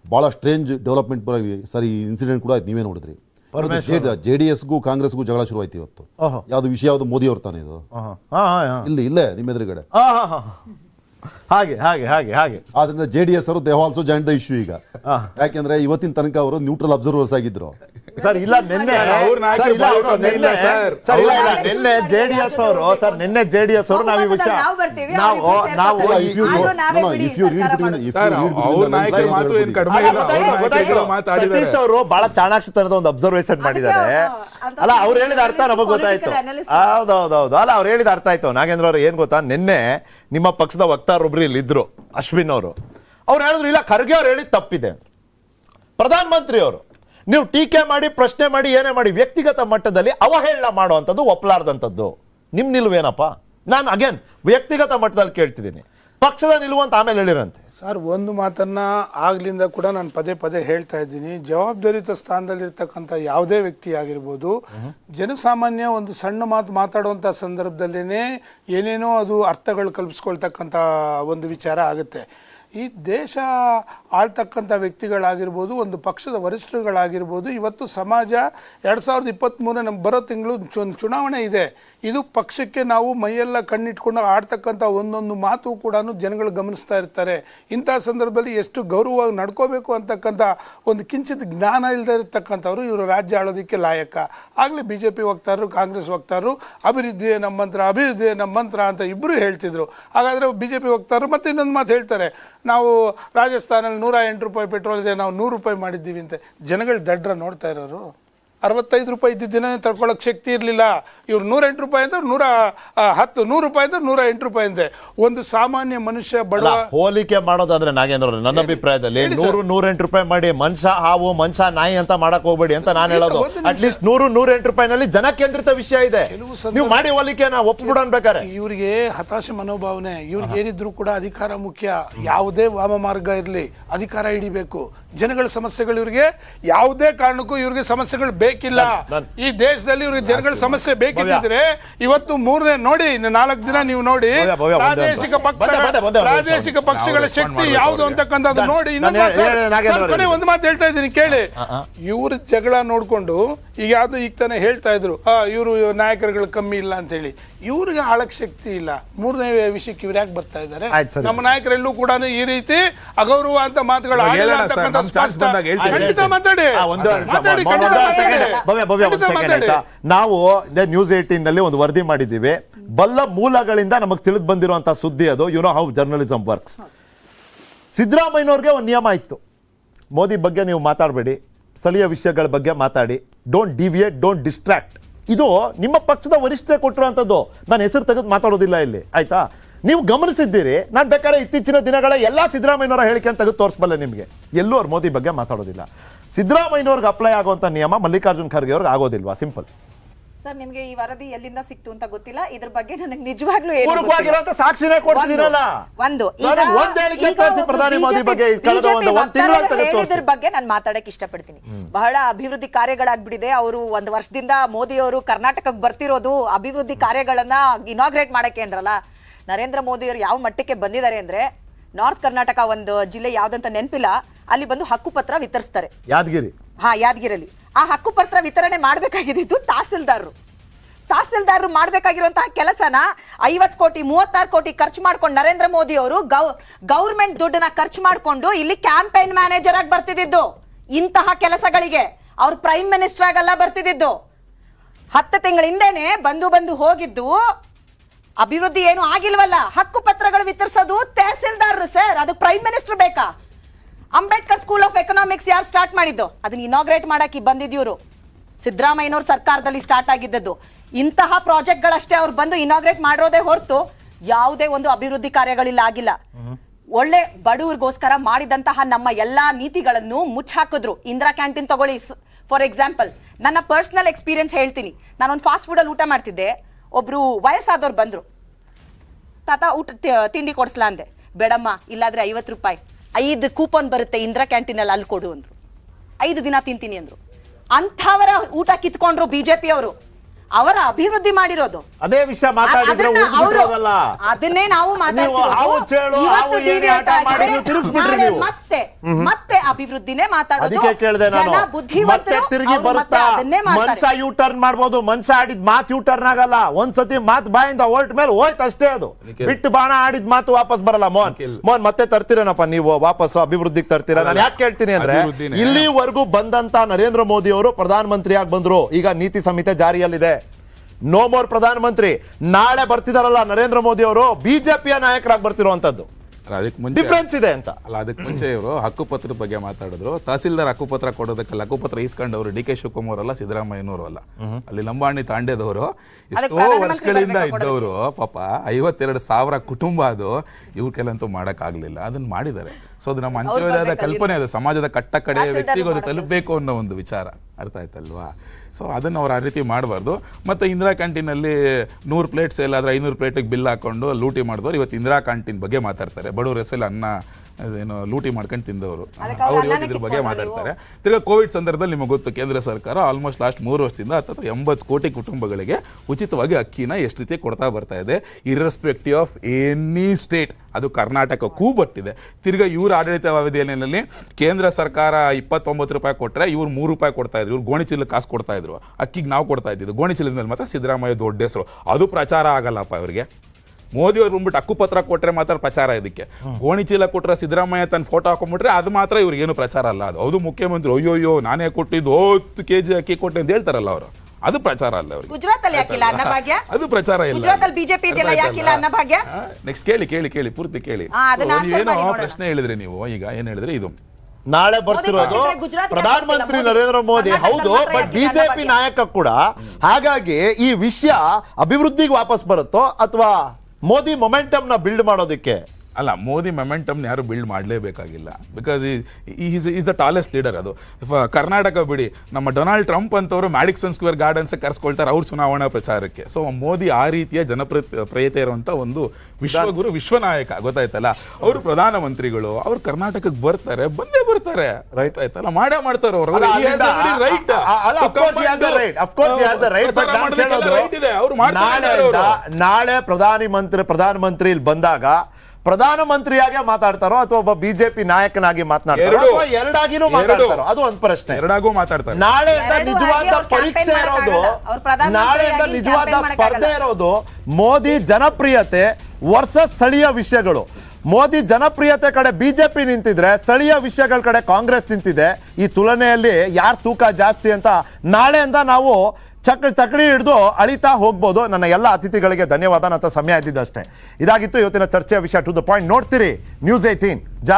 ಭಾಳ ಸ್ಟ್ರೇಂಜ್ ಡೆವಲಪ್ಮೆಂಟ್ ಬರೋ ಸರಿ ಇನ್ಸಿಡೆಂಟ್ ಕೂಡ ಆಯ್ತು ನೀವೇ ನೋಡಿದ್ರಿ. ಜೆ ಡಿ ಎಸ್ಗೂ ಕಾಂಗ್ರೆಸ್ಗೂ ಜಗಳ ಶುರು ಆಯ್ತು ಇವತ್ತು ಯಾವ್ದು ವಿಷಯ ಯಾವ್ದು ಮೋದಿ ಅವ್ರ ತಾನೇ ಇದು? ಇಲ್ಲಿ ಇಲ್ಲೇ ನಿಮ್ಮ ಎದುರುಗಡೆ. ಹಾಗೆ ಹಾಗೆ ಹಾಗೆ ಹಾಗೆ. ಆದ್ರಿಂದ ಜೆ ಡಿ ಎಸ್ ಅವರು they also joint the issue ಈಗ. ಯಾಕೆಂದ್ರೆ ಇವತ್ತಿನ ತನಕ ಅವರು ನ್ಯೂಟ್ರಲ್ ಅಬ್ಸರ್ವರ್ಸ್ ಆಗಿದ್ರು. ಸರ್ ಇಲ್ಲ ನಿನ್ನೆ ಸರ್, ಇಲ್ಲ, ಅವ್ರು ನಿನ್ನೆ- ಸರ್. ಸರ್, ಇಲ್ಲ, ಇಲ್ಲ, ಅವ್ರ ನಿನ್ನೆ ಜೆ ಡಿ ಎಸ್ ಅವರು ಸರ್ ನಿನ್ನೆ ಜೆ ಡಿ ಎಸ್ ಅವರು ನಾವು ಈ ವಿಷಯ ನಾವು ಬರ್ತೀವಿ, ನಾವು ಇಫ್ ನಾವು ಇಫ್ lines, ನಾಯಕರ they ಮಾತು will ಏನ್ ಕಡಿಮೆ ಇಲ್ಲ. ಸತೀಶ್ ಅವರು ಬಹಳ ಚಾಣಾಕ್ಷತನದ ಒಂದು ಅಬ್ಸರ್ವೇಷನ್ ಮಾಡಿದ್ದಾರೆ. ಅಲ್ಲ ಅವ್ರು ಹೇಳಿದ ಅರ್ಥ ನಮಗೆ ಗೊತ್ತಾಯ್ತು. analyst. ಹೌದೌದೌದು. ಅಲ್ಲ ಅವ್ರು ಹೇಳಿದ ಅರ್ಥ ಆಯ್ತು. ನಾಗೇಂದ್ರ ಅವ್ರು ಏನ್ ಗೊತ್ತಾ? ನಿನ್ನೆ ನಿಮ್ಮ ಪಕ್ಷದ ವಕ್ತಾರೊಬ್ರು ಇಲ್ಲಿ ಇದ್ರು ಅಶ್ವಿನ್ ಅವರು. ಅವ್ರು ಹೇಳಿದ್ರು ಇಲ್ಲ ಖರ್ಗೆ ಅವ್ರು ಹೇಳಿದ್ ತಪ್ಪಿದೆ. ಪ್ರಧಾನಮಂತ್ರಿ ಅವರು ನೀವು ಟೀಕೆ ಮಾಡಿ, ಪ್ರಶ್ನೆ ಮಾಡಿ, ಏನೇ ಮಾಡಿ, ವ್ಯಕ್ತಿಗತ ಮಟ್ಟದಲ್ಲಿ ಅವಹೇಳನ ಮಾಡುವಂಥದ್ದು ಒಪ್ಪಲಾರ್ದಂಥದ್ದು. ನಿಮ್ಮ ನಿಲುವೇನಪ್ಪ? ನಾನು ಅಗೇನ್ ವ್ಯಕ್ತಿಗತ ಮಟ್ಟದಲ್ಲಿ ಕೇಳ್ತಿದ್ದೀನಿ. ಪಕ್ಷದ ನಿಲುವು ಅಂತ ಆಮೇಲೆ ಹೇಳಿರಂತೆ. ಸರ್, ಒಂದು ಮಾತನ್ನ ಆಗ್ಲಿಂದ ಕೂಡ ನಾನು ಪದೇ ಪದೇ ಹೇಳ್ತಾ ಇದ್ದೀನಿ. ಜವಾಬ್ದಾರಿತ ಸ್ಥಾನದಲ್ಲಿರ್ತಕ್ಕಂಥ ಯಾವುದೇ ವ್ಯಕ್ತಿ ಆಗಿರ್ಬೋದು, ಜನಸಾಮಾನ್ಯ ಒಂದು ಸಣ್ಣ ಮಾತು ಮಾತಾಡುವಂಥ ಸಂದರ್ಭದಲ್ಲೇ ಏನೇನೋ ಅದು ಅರ್ಥಗಳು ಕಲ್ಪಿಸ್ಕೊಳ್ತಕ್ಕಂಥ ಒಂದು ವಿಚಾರ ಆಗುತ್ತೆ. ಈ ದೇಶ ಆಳ್ತಕ್ಕಂಥ ವ್ಯಕ್ತಿಗಳಾಗಿರ್ಬೋದು, ಒಂದು ಪಕ್ಷದ ವರಿಷ್ಠರುಗಳಾಗಿರ್ಬೋದು, ಇವತ್ತು ಸಮಾಜ ಎರಡು ಸಾವಿರದ ಇಪ್ಪತ್ತ್ಮೂರನೇ ನಮ್ಮ ಬರೋ ತಿಂಗಳು ಚು- ಚುನಾವಣೆ ಇದೆ. ಇದು ಪಕ್ಷಕ್ಕೆ ನಾವು ಮೈಯೆಲ್ಲ ಕಣ್ಣಿಟ್ಕೊಂಡು ಆಡ್ತಕ್ಕಂಥ ಒಂದೊಂದು ಮಾತು ಕೂಡ ಜನಗಳು ಗಮನಿಸ್ತಾ ಇರ್ತಾರೆ. ಇಂಥ ಸಂದರ್ಭದಲ್ಲಿ ಎಷ್ಟು ಗೌರವವಾಗಿ ನಡ್ಕೋಬೇಕು ಅಂತಕ್ಕಂಥ ಒಂದು ಕಿಂಚಿತ್ ಜ್ಞಾನ ಇಲ್ಲದೆ ಇರತಕ್ಕಂಥವ್ರು ಇವರು ರಾಜ್ಯ ಆಳೋದಕ್ಕೆ ಲಾಯಕ. ಆಗಲೇ ಬಿ ಜೆ ಪಿ ವಕ್ತಾರರು, ಕಾಂಗ್ರೆಸ್ ವಕ್ತಾರರು ಅಭಿವೃದ್ಧಿಯೇ ನಮ್ಮ ಮಂತ್ರ ಅಭಿವೃದ್ಧಿಯೇ ನಮ್ಮ ಮಂತ್ರ ಅಂತ ಇಬ್ಬರು ಹೇಳ್ತಿದ್ರು. ಹಾಗಾದರೆ ಬಿ ಜೆ ಪಿ ವಕ್ತಾರರು ಮತ್ತು ಇನ್ನೊಂದು ಮಾತು ಹೇಳ್ತಾರೆ. ನಾವು ರಾಜಸ್ಥಾನಲ್ಲಿ ನೂರ ಎಂಟು ರೂಪಾಯಿ ಪೆಟ್ರೋಲ್ ಇದೆ, ನಾವು ನೂರು ರೂಪಾಯಿ ಮಾಡಿದ್ದೀವಿ ಅಂತ ಜನಗಳು ದಡ್ರ ನೋಡ್ತಾ ಇರೋರು. ಅರವತ್ತೈದು ರೂಪಾಯಿ ಇದ್ದ ದಿನ ತಡ್ಕೊಳ್ಳೋಕೆ ಶಕ್ತಿ ಇರಲಿಲ್ಲ. ಇವ್ರು ನೂರೆಂಟು ರೂಪಾಯಿ ಅಂದ್ರೆ ನೂರ ಹತ್ತು ನೂರು ರೂಪಾಯಿ ಅಂದ್ರೆ ನೂರ ಎಂಟು ರೂಪಾಯಿ ಅಂತೆ ಒಂದು ಸಾಮಾನ್ಯ ಮನುಷ್ಯ ಬಡ ಹೋಲಿಕೆ ಮಾಡೋದಾದ್ರೆ ನಾಗೇಂದ್ರ ನನ್ನ ಅಭಿಪ್ರಾಯದಲ್ಲಿ ನೂರು ನೂರೆಂಟು ರೂಪಾಯಿ ಮಾಡಿ ಮನುಷ್ಯ ಹಾವು ಮನುಷ್ಯ ನಾಯಿ ಅಂತ ಮಾಡಕ್ ಹೋಗ್ಬೇಡಿ ಅಂತ ನಾನು ಹೇಳೋದು. ಅಟ್ ಲೀಸ್ಟ್ ಅಟ್ಲೀಸ್ಟ್ ನೂರು ನೂರೆಂಟು ರೂಪಾಯಿನಲ್ಲಿ ಜನಕೇಂದ್ರಿತ ವಿಷಯ ಇದೆ. ನೀವು ಮಾಡಿ ಹೋಲಿಕೆನ ಒಪ್ಪಿಬಿಡೋಣ ಬೇಕಾರೆ ಇವರಿಗೆ ಹತಾಶೆ ಮನೋಭಾವನೆ ಇವ್ರಿಗೆ ಏನಿದ್ರು ಕೂಡ ಅಧಿಕಾರ ಮುಖ್ಯ. ಯಾವುದೇ ವಾಮ ಮಾರ್ಗ ಇರಲಿ ಅಧಿಕಾರ ಹಿಡಿಬೇಕು. ಜನಗಳ ಸಮಸ್ಯೆಗಳು ಇವರಿಗೆ ಯಾವುದೇ ಕಾರಣಕ್ಕೂ ಇವರಿಗೆ ಸಮಸ್ಯೆಗಳು ಬೇಕಿಲ್ಲ. ಈ ದೇಶದಲ್ಲಿ ಇವ್ರಿಗೆ ಜನಗಳ ಸಮಸ್ಯೆ ಬೇಕಿದ್ರೆ ಇವತ್ತು ಮೂರನೇ ನೋಡಿ ಇನ್ನು ನಾಲ್ಕು ದಿನ ನೀವು ನೋಡಿ ಪ್ರಾದೇಶಿಕ ಪ್ರಾದೇಶಿಕ ಪಕ್ಷಗಳ ಶಕ್ತಿ ಯಾವುದು. ಅಂತಕ್ಕಂಥದ್ದು ನೋಡಿ. ಒಂದು ಮಾತು ಹೇಳ್ತಾ ಇದ್ದೀನಿ ಕೇಳಿ. ಇವ್ರ ಜಗಳ ನೋಡ್ಕೊಂಡು ಈಗ ಯಾವ್ದು ಈಗ ತಾನೇ ಹೇಳ್ತಾ ಇದ್ರು ಆ ಇವರು ನಾಯಕರುಗಳು ಕಮ್ಮಿ ಇಲ್ಲ ಅಂತ ಹೇಳಿ. ಇವ್ರಿಗೆ ಆಳಕ್ ಶಕ್ತಿ ಇಲ್ಲ. ಮೂರನೇ ವಿಷಯಕ್ಕೆ ಇವ್ರು ಯಾಕೆ ಬರ್ತಾ ಇದ್ದಾರೆ? ಆಯ್ತು ಸರಿ. ನಮ್ಮ ನಾಯಕರೆಲ್ಲೂ ಕೂಡ ಈ ರೀತಿ ಅಗೌರವ ಅಂತ ಮಾತುಗಳು ಇವಾಗ ಆಡಿಲ್ಲ ಹೇಳೋಣ ಸರ್, ಅಂತಕ್ಕಂಥ ನಮ್ಮ ಚಾನ್ಸ್ ಸ್ಪಷ್ಟ- ಬಂದಾಗ ಹೇಳ್ತೀನಿ. ಖಂಡಿತ ಮಾತಾಡಿ. ಆ, ಒಂದೇ ಒಂದು ನಿಮಿಷ, ಮಾತಾಡಿ, ಮೌನ- ಖಂಡಿತ ಒಂದು ಮಾತಾಡಿ. ಭವ್ಯ, ಭವ್ಯ, ಒಂದು ಖಂಡಿತ second ಮಾತಾಡಿ. ಆಯ್ತಾ? ನಾವು ನ್ಯೂಸ್ ಏಟೀನ್ನಲ್ಲಿ ಒಂದು ವರದಿ ಮಾಡಿದ್ದೀವಿ. ಬಲ್ಲ ಮೂಲಗಳಿಂದ ನಮಗೆ ತಿಳಿದು ಬಂದಿರುವಂತಹ ಸುದ್ದಿ ಅದು. You know how journalism works ಸಿದ್ದರಾಮಯ್ಯನವ್ರಿಗೆ ಒಂದು ನಿಯಮ ಇತ್ತು. ಮೋದಿ ಬಗ್ಗೆ ನೀವು ಮಾತಾಡಬೇಡಿ. ಸ್ಥಳೀಯ ವಿಷಯಗಳ ಬಗ್ಗೆ ಮಾತಾಡಿ. ಡೋಂಟ್ ಡಿವಿಯೇಟ್ ಡೋಂಟ್ ಡಿಸ್ಟ್ರಾಕ್ಟ್ ಇದು ನಿಮ್ಮ ಪಕ್ಷದ ವರಿಷ್ಠರೇ ಕೊಟ್ಟಿರುವಂಥದ್ದು ನಾನು ಹೆಸರು ತೆಗೆದು ಮಾತಾಡೋದಿಲ್ಲ ಇಲ್ಲಿ. ಆಯ್ತಾ? ನೀವು ಗಮನಿಸಿದ್ದೀರಿ. ನಾನು ಬೇಕಾದ್ರೆ ಇತ್ತೀಚಿನ ದಿನಗಳ ಎಲ್ಲ ಸಿದ್ದರಾಮಯ್ಯನವರ ಹೇಳಿಕೆ ತೆಗೆದು ತೋರಿಸಬಲ್ಲ ನಿಮಗೆ. ಎಲ್ಲೂ ಅವ್ರು ಮೋದಿ ಬಗ್ಗೆ ಮಾತಾಡೋದಿಲ್ಲ. ಸಿದ್ದರಾಮಯ್ಯನವ್ರಿಗೆ ಅಪ್ಲೈ ಆಗುವಂಥ ನಿಯಮ ಮಲ್ಲಿಕಾರ್ಜುನ್ ಖರ್ಗೆ ಅವ್ರಿಗೆ ಆಗೋದಿಲ್ವಾ? ಸಿಂಪಲ್ ಸರ್ ನಿಮ್ಗೆ ಈ ವರದಿ ಎಲ್ಲಿಂದ ಸಿಕ್ತು ಅಂತ ಗೊತ್ತಿಲ್ಲ. ಇದ್ರ ಬಗ್ಗೆ ನನಗೆ ನಿಜವಾಗ್ಲೂ ಏನು ಗೊತ್ತಿಲ್ಲ. ಪೂರಕವಾಗಿರುವಂತ ಸಾಕ್ಷಿನೇ ಕೊಡ್ತಿದ್ದೀರಲ್ಲ? ಒಂದು. ಈಗ- ಒಂದ್ ಹೇಳಿಕೆ ಈಗ ತೋರಿಸಿ ಒಬ್ರು ಪ್ರಧಾನಿ ಮೋದಿ ಬಗ್ಗೆ ಈ ಕಳೆದ BJP ಒಂದು ಒಂದ್ ತಿಂಗಳ ವಕ್ತಾರರು ತೆಗೆದು ಹೇಳಿದ್ರ ಬಗ್ಗೆ ನಾನು ಮಾತಾಡಕ್ ಇಷ್ಟಪಡ್ತೀನಿ. ಬಹಳ ಅಭಿವೃದ್ಧಿ ಕಾರ್ಯಗಳಾಗ್ಬಿಟ್ಟಿದೆ. ಅವರು ಒಂದ್ ವರ್ಷದಿಂದ ಮೋದಿ ಅವರು ಕರ್ನಾಟಕಕ್ಕೆ ಬರ್ತಿರೋದು ಅಭಿವೃದ್ಧಿ ಕಾರ್ಯಗಳನ್ನ ಇನಾಗ್ರೇಟ್ ಮಾಡಕ್ಕೆ ಅಂದ್ರಲ್ಲ ನರೇಂದ್ರ ಮೋದಿ ಅವರು ಯಾವ ಮಟ್ಟಕ್ಕೆ ಬಂದಿದ್ದಾರೆ ಅಂದ್ರೆ ನಾರ್ತ್ ಕರ್ನಾಟಕ ಒಂದು ಜಿಲ್ಲೆ ಯಾವ್ದಂತ ನೆನಪಿಲ್ಲ ಅಲ್ಲಿ ಬಂದು ಹಕ್ಕುಪತ್ರ ವಿತರಿಸ್ತಾರೆ. ಯಾದಗಿರಿ? ಹಾ ಯಾದಗಿರಲ್ಲಿ ಆ ಹಕ್ಕುಪತ್ರ ವಿತರಣೆ ಮಾಡಬೇಕಾಗಿದ್ದು ತಹಸೀಲ್ದಾರರು. ತಹಸೀಲ್ದಾರರು ಮಾಡಬೇಕಾಗಿರುವಂತಹ ಕೆಲಸನ ಐವತ್ತು ಕೋಟಿ, ಮೂವತ್ತಾರು ಕೋಟಿ ಖರ್ಚು ಮಾಡ್ಕೊಂಡು ನರೇಂದ್ರ ಮೋದಿ ಅವರು ಗೌ, ಗೌರ್ಮೆಂಟ್ ದುಡ್ಡನ್ನ ಖರ್ಚು ಮಾಡಿಕೊಂಡು ಇಲ್ಲಿ ಕ್ಯಾಂಪೇನ್ ಮ್ಯಾನೇಜರ್ ಆಗಿ ಬರ್ತಿದ್ದು ಇಂತಹ ಕೆಲಸಗಳಿಗೆ ಅವ್ರು ಪ್ರೈಮ್ ಮಿನಿಸ್ಟರ್ ಆಗಲ್ಲ ಬರ್ತಿದ್ದು ಹತ್ತು ತಿಂಗಳ ಹಿಂದೆನೆ ಬಂದು ಬಂದು ಹೋಗಿದ್ದು. ಅಭಿವೃದ್ಧಿ ಏನು ಆಗಿಲ್ವಲ್ಲ. ಹಕ್ಕು ಪತ್ರಗಳು ವಿತರಿಸೋದು ತಹಸೀಲ್ದಾರರು ಸರ್. ಅದಕ್ಕೆ ಪ್ರೈಮ್ ಮಿನಿಸ್ಟರ್ ಬೇಕಾ? ಅಂಬೇಡ್ಕರ್ ಸ್ಕೂಲ್ ಆಫ್ ಎಕನಾಮಿಕ್ಸ್ ಯಾರು ಸ್ಟಾರ್ಟ್ ಮಾಡಿದ್ದು? ಅದನ್ನ ಇನಾಗ್ರೇಟ್ ಮಾಡಕ್ಕೆ ಬಂದಿದ್ಯವರು ಸಿದ್ದರಾಮಯ್ಯನವ್ರ ಸರ್ಕಾರದಲ್ಲಿ ಸ್ಟಾರ್ಟ್ ಆಗಿದ್ದದ್ದು. ಇಂತಹ ಪ್ರಾಜೆಕ್ಟ್ಗಳಷ್ಟೇ ಅವ್ರು ಬಂದು ಇನಾಗ್ರೇಟ್ ಮಾಡಿರೋದೇ ಹೊರತು ಯಾವುದೇ ಒಂದು ಅಭಿವೃದ್ಧಿ ಕಾರ್ಯಗಳಿಲ್ಲ, ಆಗಿಲ್ಲ. ಒಳ್ಳೆ ಬಡವರಿಗೋಸ್ಕರ ಮಾಡಿದಂತಹ ನಮ್ಮ ಎಲ್ಲಾ ನೀತಿಗಳನ್ನು ಮುಚ್ಚಾಕಿದ್ರು. ಇಂದಿರಾ ಕ್ಯಾಂಟೀನ್ ತಗೊಳ್ಳಿ. ಫಾರ್ ಎಕ್ಸಾಂಪಲ್ ನನ್ನ ಪರ್ಸನಲ್ ಎಕ್ಸ್ಪೀರಿಯನ್ಸ್ ಹೇಳ್ತೀನಿ. ನಾನೊಂದು ಫಾಸ್ಟ್ ಫುಡಲ್ಲಿ ಊಟ ಮಾಡ್ತಿದ್ದೆ. ಒಬ್ರು ವಯಸ್ಸಾದವ್ರು ಬಂದ್ರು. ತಾತ ಊಟ ತಿಂಡಿ ಕೊಡಿಸ್ಲಾ ಅಂದೆ. ಬೇಡಮ್ಮ, ಇಲ್ಲಾದ್ರೆ ಐವತ್ತು ರೂಪಾಯಿ. ಐದು ಕೂಪನ್ ಬರುತ್ತೆ ಇಂದಿರಾ ಕ್ಯಾಂಟೀನಲ್ಲಿ ಅಲ್ಲಿ ಕೊಡು ಅಂದರು. ಐದು ದಿನ ತಿಂತೀನಿ ಅಂದ್ರು. ಅಂಥವರ ಊಟ ಕಿತ್ಕೊಂಡ್ರು ಬಿಜೆಪಿ ಅವರು ಅವರ ಅಭಿವೃದ್ಧಿ ಮಾಡಿರೋದು. ಅದೇ ವಿಷಯ ಮಾತಾಡಿದ್ರೆ ಅದನ್ನ ಅವರು ಉಳ್ದ್ಬಿಟ್ರೋದಲ್ಲ. ಅದನ್ನೇ ನಾವು ನೀವು ಹಾವು ಚೇಳು, ಮಾತಾಡ್ತಿರೋದು ಹಾವು ಇವತ್ತು ಏಣಿ deviate ಆಟ ಆಗಿದೆ. ಮಾಡಿದ್ರು ತಿರುಗಿಸ್ಬಿಟ್ರಿ ನಾಳೆ ನೀವು. ಮತ್ತೆ ಮತ್ತೆ ಅಭಿವೃದ್ಧಿನೇ ಮಾತಾಡೋದು. ಅದಕ್ಕೆ ಕೇಳಿದೆ ನಾನು. ಜನ ಮತ್ತೆ ಬುದ್ಧಿವಂತರು ತಿರುಗಿ ಅವ್ರು ಮತ್ತೆ ಬರುತ್ತಾ? ಅದನ್ನೇ ಮಾಡ್ತಾರೆ. ಯೂ ಟರ್ನ್ ಮಾಡ್ಬೋದು. ಮನ್ಸ ಆಡಿದ ಮಾತು ಯೂ ಟರ್ನ್ ಆಗಲ್ಲ. ಒಂದ್ಸತಿ ಮಾತ್ ಬಾಯಿಂದ ಹೊರಟ ಮೇಲೆ ಹೋಯ್ತು ಅಷ್ಟೇ ಅದು. ಬಿಟ್ಟು ಬಾಣ ಆಡಿದ ಮಾತು ವಾಪಸ್ ಬರಲ್ಲ ಮೋಹನ್. ಮೋಹನ್ ಮತ್ತೆ ತರ್ತೀರೇನಪ್ಪ ನೀವು? ವಾಪಸ್ ಅಭಿವೃದ್ಧಿಗೆ ತರ್ತೀರಾ? ನಾನು ಯಾಕೆ ಕೇಳ್ತೀನಿ ಅಂದ್ರೆ ಅಭಿವೃದ್ಧಿನೇ. ಇಲ್ಲಿವರೆಗೂ ಬಂದಂತ ನರೇಂದ್ರ ಮೋದಿ ಅವರು ಪ್ರಧಾನಮಂತ್ರಿಯಾಗಿ ಬಂದ್ರು. ಈಗ ನೀತಿ ಸಂಹಿತೆ ಜಾರಿಯಲ್ಲಿದೆ. ನೋ ಮೋರ್ ಪ್ರಧಾನಮಂತ್ರಿ ನಾಳೆ ಬರ್ತಿದಾರಲ್ಲ ನರೇಂದ್ರ ಮೋದಿ ಅವರು ಬಿಜೆಪಿಯ ನಾಯಕರಾಗಿ ಬರ್ತಿರುವಂತದ್ದು ಅದಕ್ಕೆ ಮುಂಚೆ ಡಿಫ್ರೆನ್ಸ್ ಇದೆ ಅಂತ. ಅಲ್ಲ ಅದಕ್ಕೆ ಮುಂಚೆ ಇವರು ಹಕ್ಕುಪತ್ರದ ಬಗ್ಗೆ ಮಾತಾಡಿದ್ರು. ತಹಸೀಲ್ದಾರ್ ಹಕ್ಕುಪತ್ರ ಕೊಡೋದಕ್ಕಲ್ಲ ಹಕ್ಕುಪತ್ರ ಇಸ್ಕೊಂಡವರು ಡಿ ಕೆ ಶಿವಕುಮಾರ್ ಅಲ್ಲ ಸಿದ್ದರಾಮಯ್ಯನವರು ಅಲ್ಲ. ಅಲ್ಲಿ ಲಂಬಾಣಿ ತಾಂಡ್ಯದವರು ಎಷ್ಟೋ ವರ್ಷಗಳಿಂದ ಇದ್ದವರು ಪಾಪ ಐವತ್ತೆರಡು ಸಾವಿರ ಕುಟುಂಬ ಅದು. ಇವ್ರಿಗೆಲ್ಲಂತೂ ಮಾಡೋಕ್ಕಾಗಲಿಲ್ಲ. ಅದನ್ನ ಮಾಡಿದ್ದಾರೆ. ಸೊ ಅದು ನಮ್ಮ ಅಂತ್ಯೋದಯದ ಕಲ್ಪನೆ ಅದು ಸಮಾಜದ ಕಟ್ಟ ಕಡೆಯ ವ್ಯಕ್ತಿಗೂ ಅದು ತಲುಪಬೇಕು ಅನ್ನೋ ಒಂದು ವಿಚಾರ. ಅರ್ಥ ಆಯ್ತಲ್ವಾ? ಸೊ ಅದನ್ನು ಅವ್ರು ಆ ರೀತಿ ಮಾಡಬಾರ್ದು. ಮತ್ತು ಇಂದಿರಾ ಕ್ಯಾಂಟೀನಲ್ಲಿ ನೂರು ಪ್ಲೇಟ್ಸ್ ಸೇಲ್ ಆದರೆ ಐನೂರು ಪ್ಲೇಟಿಗೆ ಬಿಲ್ ಹಾಕೊಂಡು ಲೂಟಿ ಮಾಡಿದವರು ಇವತ್ತು ಇಂದಿರಾ ಕ್ಯಾಂಟೀನ್ ಬಗ್ಗೆ ಮಾತಾಡ್ತಾರೆ. ಬಡವ್ರ ಹೆಸರಲ್ಲಿ ಅನ್ನ ಅದೇನೋ ಲೂಟಿ ಮಾಡ್ಕೊಂಡು ತಿಂದವರು. ಅವ್ರು ಇವತ್ತು ಇದ್ರ ಬಗ್ಗೆ ಮಾತಾಡ್ತಾರೆ. ತಿರ್ಗಾ ಕೋವಿಡ್ ಸಂದರ್ಭದಲ್ಲಿ ನಿಮಗೆ ಗೊತ್ತು ಕೇಂದ್ರ ಸರ್ಕಾರ ಆಲ್ಮೋಸ್ಟ್ ಲಾಸ್ಟ್ ಮೂರು ವರ್ಷದಿಂದ ಹತ್ತತ್ರ ಎಂಬತ್ತು ಕೋಟಿ ಕುಟುಂಬಗಳಿಗೆ ಉಚಿತವಾಗಿ ಅಕ್ಕಿನ ಎಷ್ಟು ರೀತಿ ಕೊಡ್ತಾ ಬರ್ತಾ ಇದೆ. ಇರ್ರೆಸ್ಪೆಕ್ಟಿವ್ ಆಫ್ ಎನಿ ಸ್ಟೇಟ್ ಅದು ಕರ್ನಾಟಕಕ್ಕೂ ಬಟ್ಟಿದೆ. ತಿರ್ಗಾ ಇವ್ರ ಆಡಳಿತಾವಧಿಯಲ್ಲಿ ಕೇಂದ್ರ ಸರ್ಕಾರ ಇಪ್ಪತ್ತೊಂಬತ್ತು ರೂಪಾಯಿ ಕೊಟ್ಟರೆ ಇವ್ರು ಮೂರು ರೂಪಾಯಿ ಕೊಡ್ತಾ ಇದ್ರು. ಇವ್ರು ಗೋಣಿ ಚೀಲ ಕಾಸು ಕೊಡ್ತಾ ಇದ್ರು. ಅಕ್ಕಿಗೆ ನಾವು ಕೊಡ್ತಾ ಇದ್ದಿದ್ದು. ಗೋಣಿ ಮಾತ್ರ ಸಿದ್ದರಾಮಯ್ಯ ದೊಡ್ಡ ಹೆಸರು. ಅದು ಪ್ರಚಾರ ಆಗಲ್ಲಪ್ಪ ಇವರಿಗೆ. ಮೋದಿ ಅವ್ರು ಬಂದ್ಬಿಟ್ಟು ಹಕ್ಕುಪತ್ರ ಕೊಟ್ಟರೆ ಮಾತ್ರ ಪ್ರಚಾರ ಇದಕ್ಕೆ. ಗೋಣಿ ಚೀಲ ಕೊಟ್ಟರೆ ಸಿದ್ದರಾಮಯ್ಯ ತನ್ನ ಫೋಟೋ ಹಾಕೊಂಡ್ಬಿಟ್ರೆ ಅದು ಮಾತ್ರ ಇವ್ರಿಗೆ ಏನು ಪ್ರಚಾರ ಅಲ್ಲ. ಅದು ಹೌದು ಮುಖ್ಯಮಂತ್ರಿ ಅಯ್ಯೋ ಅಯ್ಯೋ ನಾನೇ ಕೊಟ್ಟಿದ್ದು ಹತ್ತು ಕೆ ಜಿ ಅಕ್ಕಿ ಕೊಟ್ಟೆ ಅಂತ ಹೇಳ್ತಾರಲ್ಲ ಅವರು. ಅದು ಪ್ರಚಾರ ಅಲ್ಲ ಅವ್ರಿಗೆ. ಗುಜರಾತ್ ಅಲ್ಲಿ. ಯಾಕಿಲ್ಲ ಅನ್ನಭಾಗ್ಯ ಅದು ಪ್ರಚಾರ ಇಲ್ಲ. ಗುಜರಾತ್ ಅಲ್ಲಿ ಬಿಜೆಪಿ ಇದೆಯಲ್ಲ ಯಾಕಿಲ್ಲ ಅನ್ನಭಾಗ್ಯ ನೆಕ್ಸ್ಟ್ ಕೇಳಿ ಕೇಳಿ ಕೇಳಿ ಪೂರ್ತಿ ಕೇಳಿ. ನೋಡೋಣ. ಪ್ರಶ್ನೆ ಹೇಳಿದ್ರಿ ನೀವು. ಈಗ ಏನ್ ಹೇಳಿದ್ರಿ? ಇದು. ನಾಳೆ ಬರ್ತಿರೋದು ಪ್ರಧಾನಮಂತ್ರಿ ನರೇಂದ್ರ ಮೋದಿ. ಹೌದು ಬಟ್ ಬಿಜೆಪಿ ನಾಯಕ ಕೂಡ ಹಾಗಾಗಿ ಈ ವಿಷಯ ಅಭಿವೃದ್ಧಿಗೆ ವಾಪಸ್ ಬರುತ್ತೋ ಅಥವಾ ಮೋದಿ ಮೊಮೆಂಟಮ್ನ ಬಿಲ್ಡ್ ಮಾಡೋದಕ್ಕೆ. ಅಲ್ಲ ಮೋದಿ ಮೆಮೆಂಟಮ್ ಯಾರು build ಮಾಡಲೇಬೇಕಾಗಿಲ್ಲ. Because is is the tallest leader ಅದು. If- ಕರ್ನಾಟಕ ಬಿಡಿ ನಮ್ಮ ಡೊನಾಲ್ಡ್ ಟ್ರಂಪ್ ಅಂತವರು ಮ್ಯಾಡಿಕ್ಸನ್ ಸ್ಕ್ವೇರ್ ಗಾರ್ಡನ್ಸ್ ಕರ್ಸ್ಕೊಳ್ತಾರೆ ಅವ್ರ ಚುನಾವಣಾ ಪ್ರಚಾರಕ್ಕೆ. ಸೊ ಮೋದಿ ಆ ರೀತಿಯ ಜನಪ್ರಿಯತೆ ಇರುವಂಥ ಒಂದು ವಿಶ್ವಗುರು ವಿಶ್ವನಾಯಕ ಗೊತ್ತಾಯ್ತಲ್ಲ? ಅವರು ಪ್ರಧಾನಮಂತ್ರಿಗಳು ಅವ್ರು ಕರ್ನಾಟಕಕ್ಕೆ ಬರ್ತಾರೆ ಬಂದೇ ಬರ್ತಾರೆ. ರೈಟ್ ಆಯ್ತಲ್ಲ ಮಾಡೇ ಮಾಡ್ತಾರೆ ಅವರು. ರೈಟ್ ರೈಟ್ ಇದೆ. ಅವರು ಮಾಡ್ತಾರೆ ನಾಳೆ ಪ್ರಧಾನಿ ಮಂತ್ರಿ ಪ್ರಧಾನಮಂತ್ರಿ ಇಲ್ಲಿ ಬಂದಾಗ ಪ್ರಧಾನಮಂತ್ರಿಯಾಗೆ ಮಾತಾಡ್ತಾರೋ ಅಥವಾ ಒಬ್ಬ ಬಿಜೆಪಿ ನಾಯಕನಾಗಿ ಮಾತನಾಡ್ತಾರೋ. ಅಥವಾ ಎರಡಾಗಿನೂ ಮಾತಾಡ್ತಾರೋ? ಅದು ಒಂದು ಪ್ರಶ್ನೆ. ಎರಡಾಗೂ ಮಾತಾಡ್ತಾರೆ. ನಾಳೆಯಿಂದ ನಿಜವಾದ ಪರೀಕ್ಷೆ ಇರೋದು ನಾಳೆಯಿಂದ ನಿಜವಾದ ಸ್ಪರ್ಧೆ ಇರೋದು ಮೋದಿ ಜನಪ್ರಿಯತೆ ವರ್ಷ ಸ್ಥಳೀಯ ವಿಷಯಗಳು. ಮೋದಿ ಜನಪ್ರಿಯತೆ ಕಡೆ ಬಿಜೆಪಿ ನಿಂತಿದ್ರೆ ಸ್ಥಳೀಯ ವಿಷಯಗಳ ಕಡೆ ಕಾಂಗ್ರೆಸ್ ನಿಂತಿದೆ. ಈ ತುಲನೆಯಲ್ಲಿ ಯಾರ್ ತೂಕ ಜಾಸ್ತಿ ಅಂತ ನಾಳೆಯಿಂದ ನಾವು ಚಕ್ ತಕಡಿ ಹಿಡಿದು ಅಳಿತಾ ಹೋಗ್ಬೋದು. ನನ್ನ ಎಲ್ಲ ಅತಿಥಿಗಳಿಗೆ ಧನ್ಯವಾದ. ನನ್ನ ಸಮಯ ಇದ್ದಿದ್ದಷ್ಟೇ. ಇದಾಗಿತ್ತು ಇವತ್ತಿನ ಚರ್ಚೆಯ ವಿಷಯ ಟು ದ ಪಾಯಿಂಟ್ ನೋಡ್ತೀರಿ ನ್ಯೂಸ್ ಏಯ್ಟೀನ್ ಜಾಲ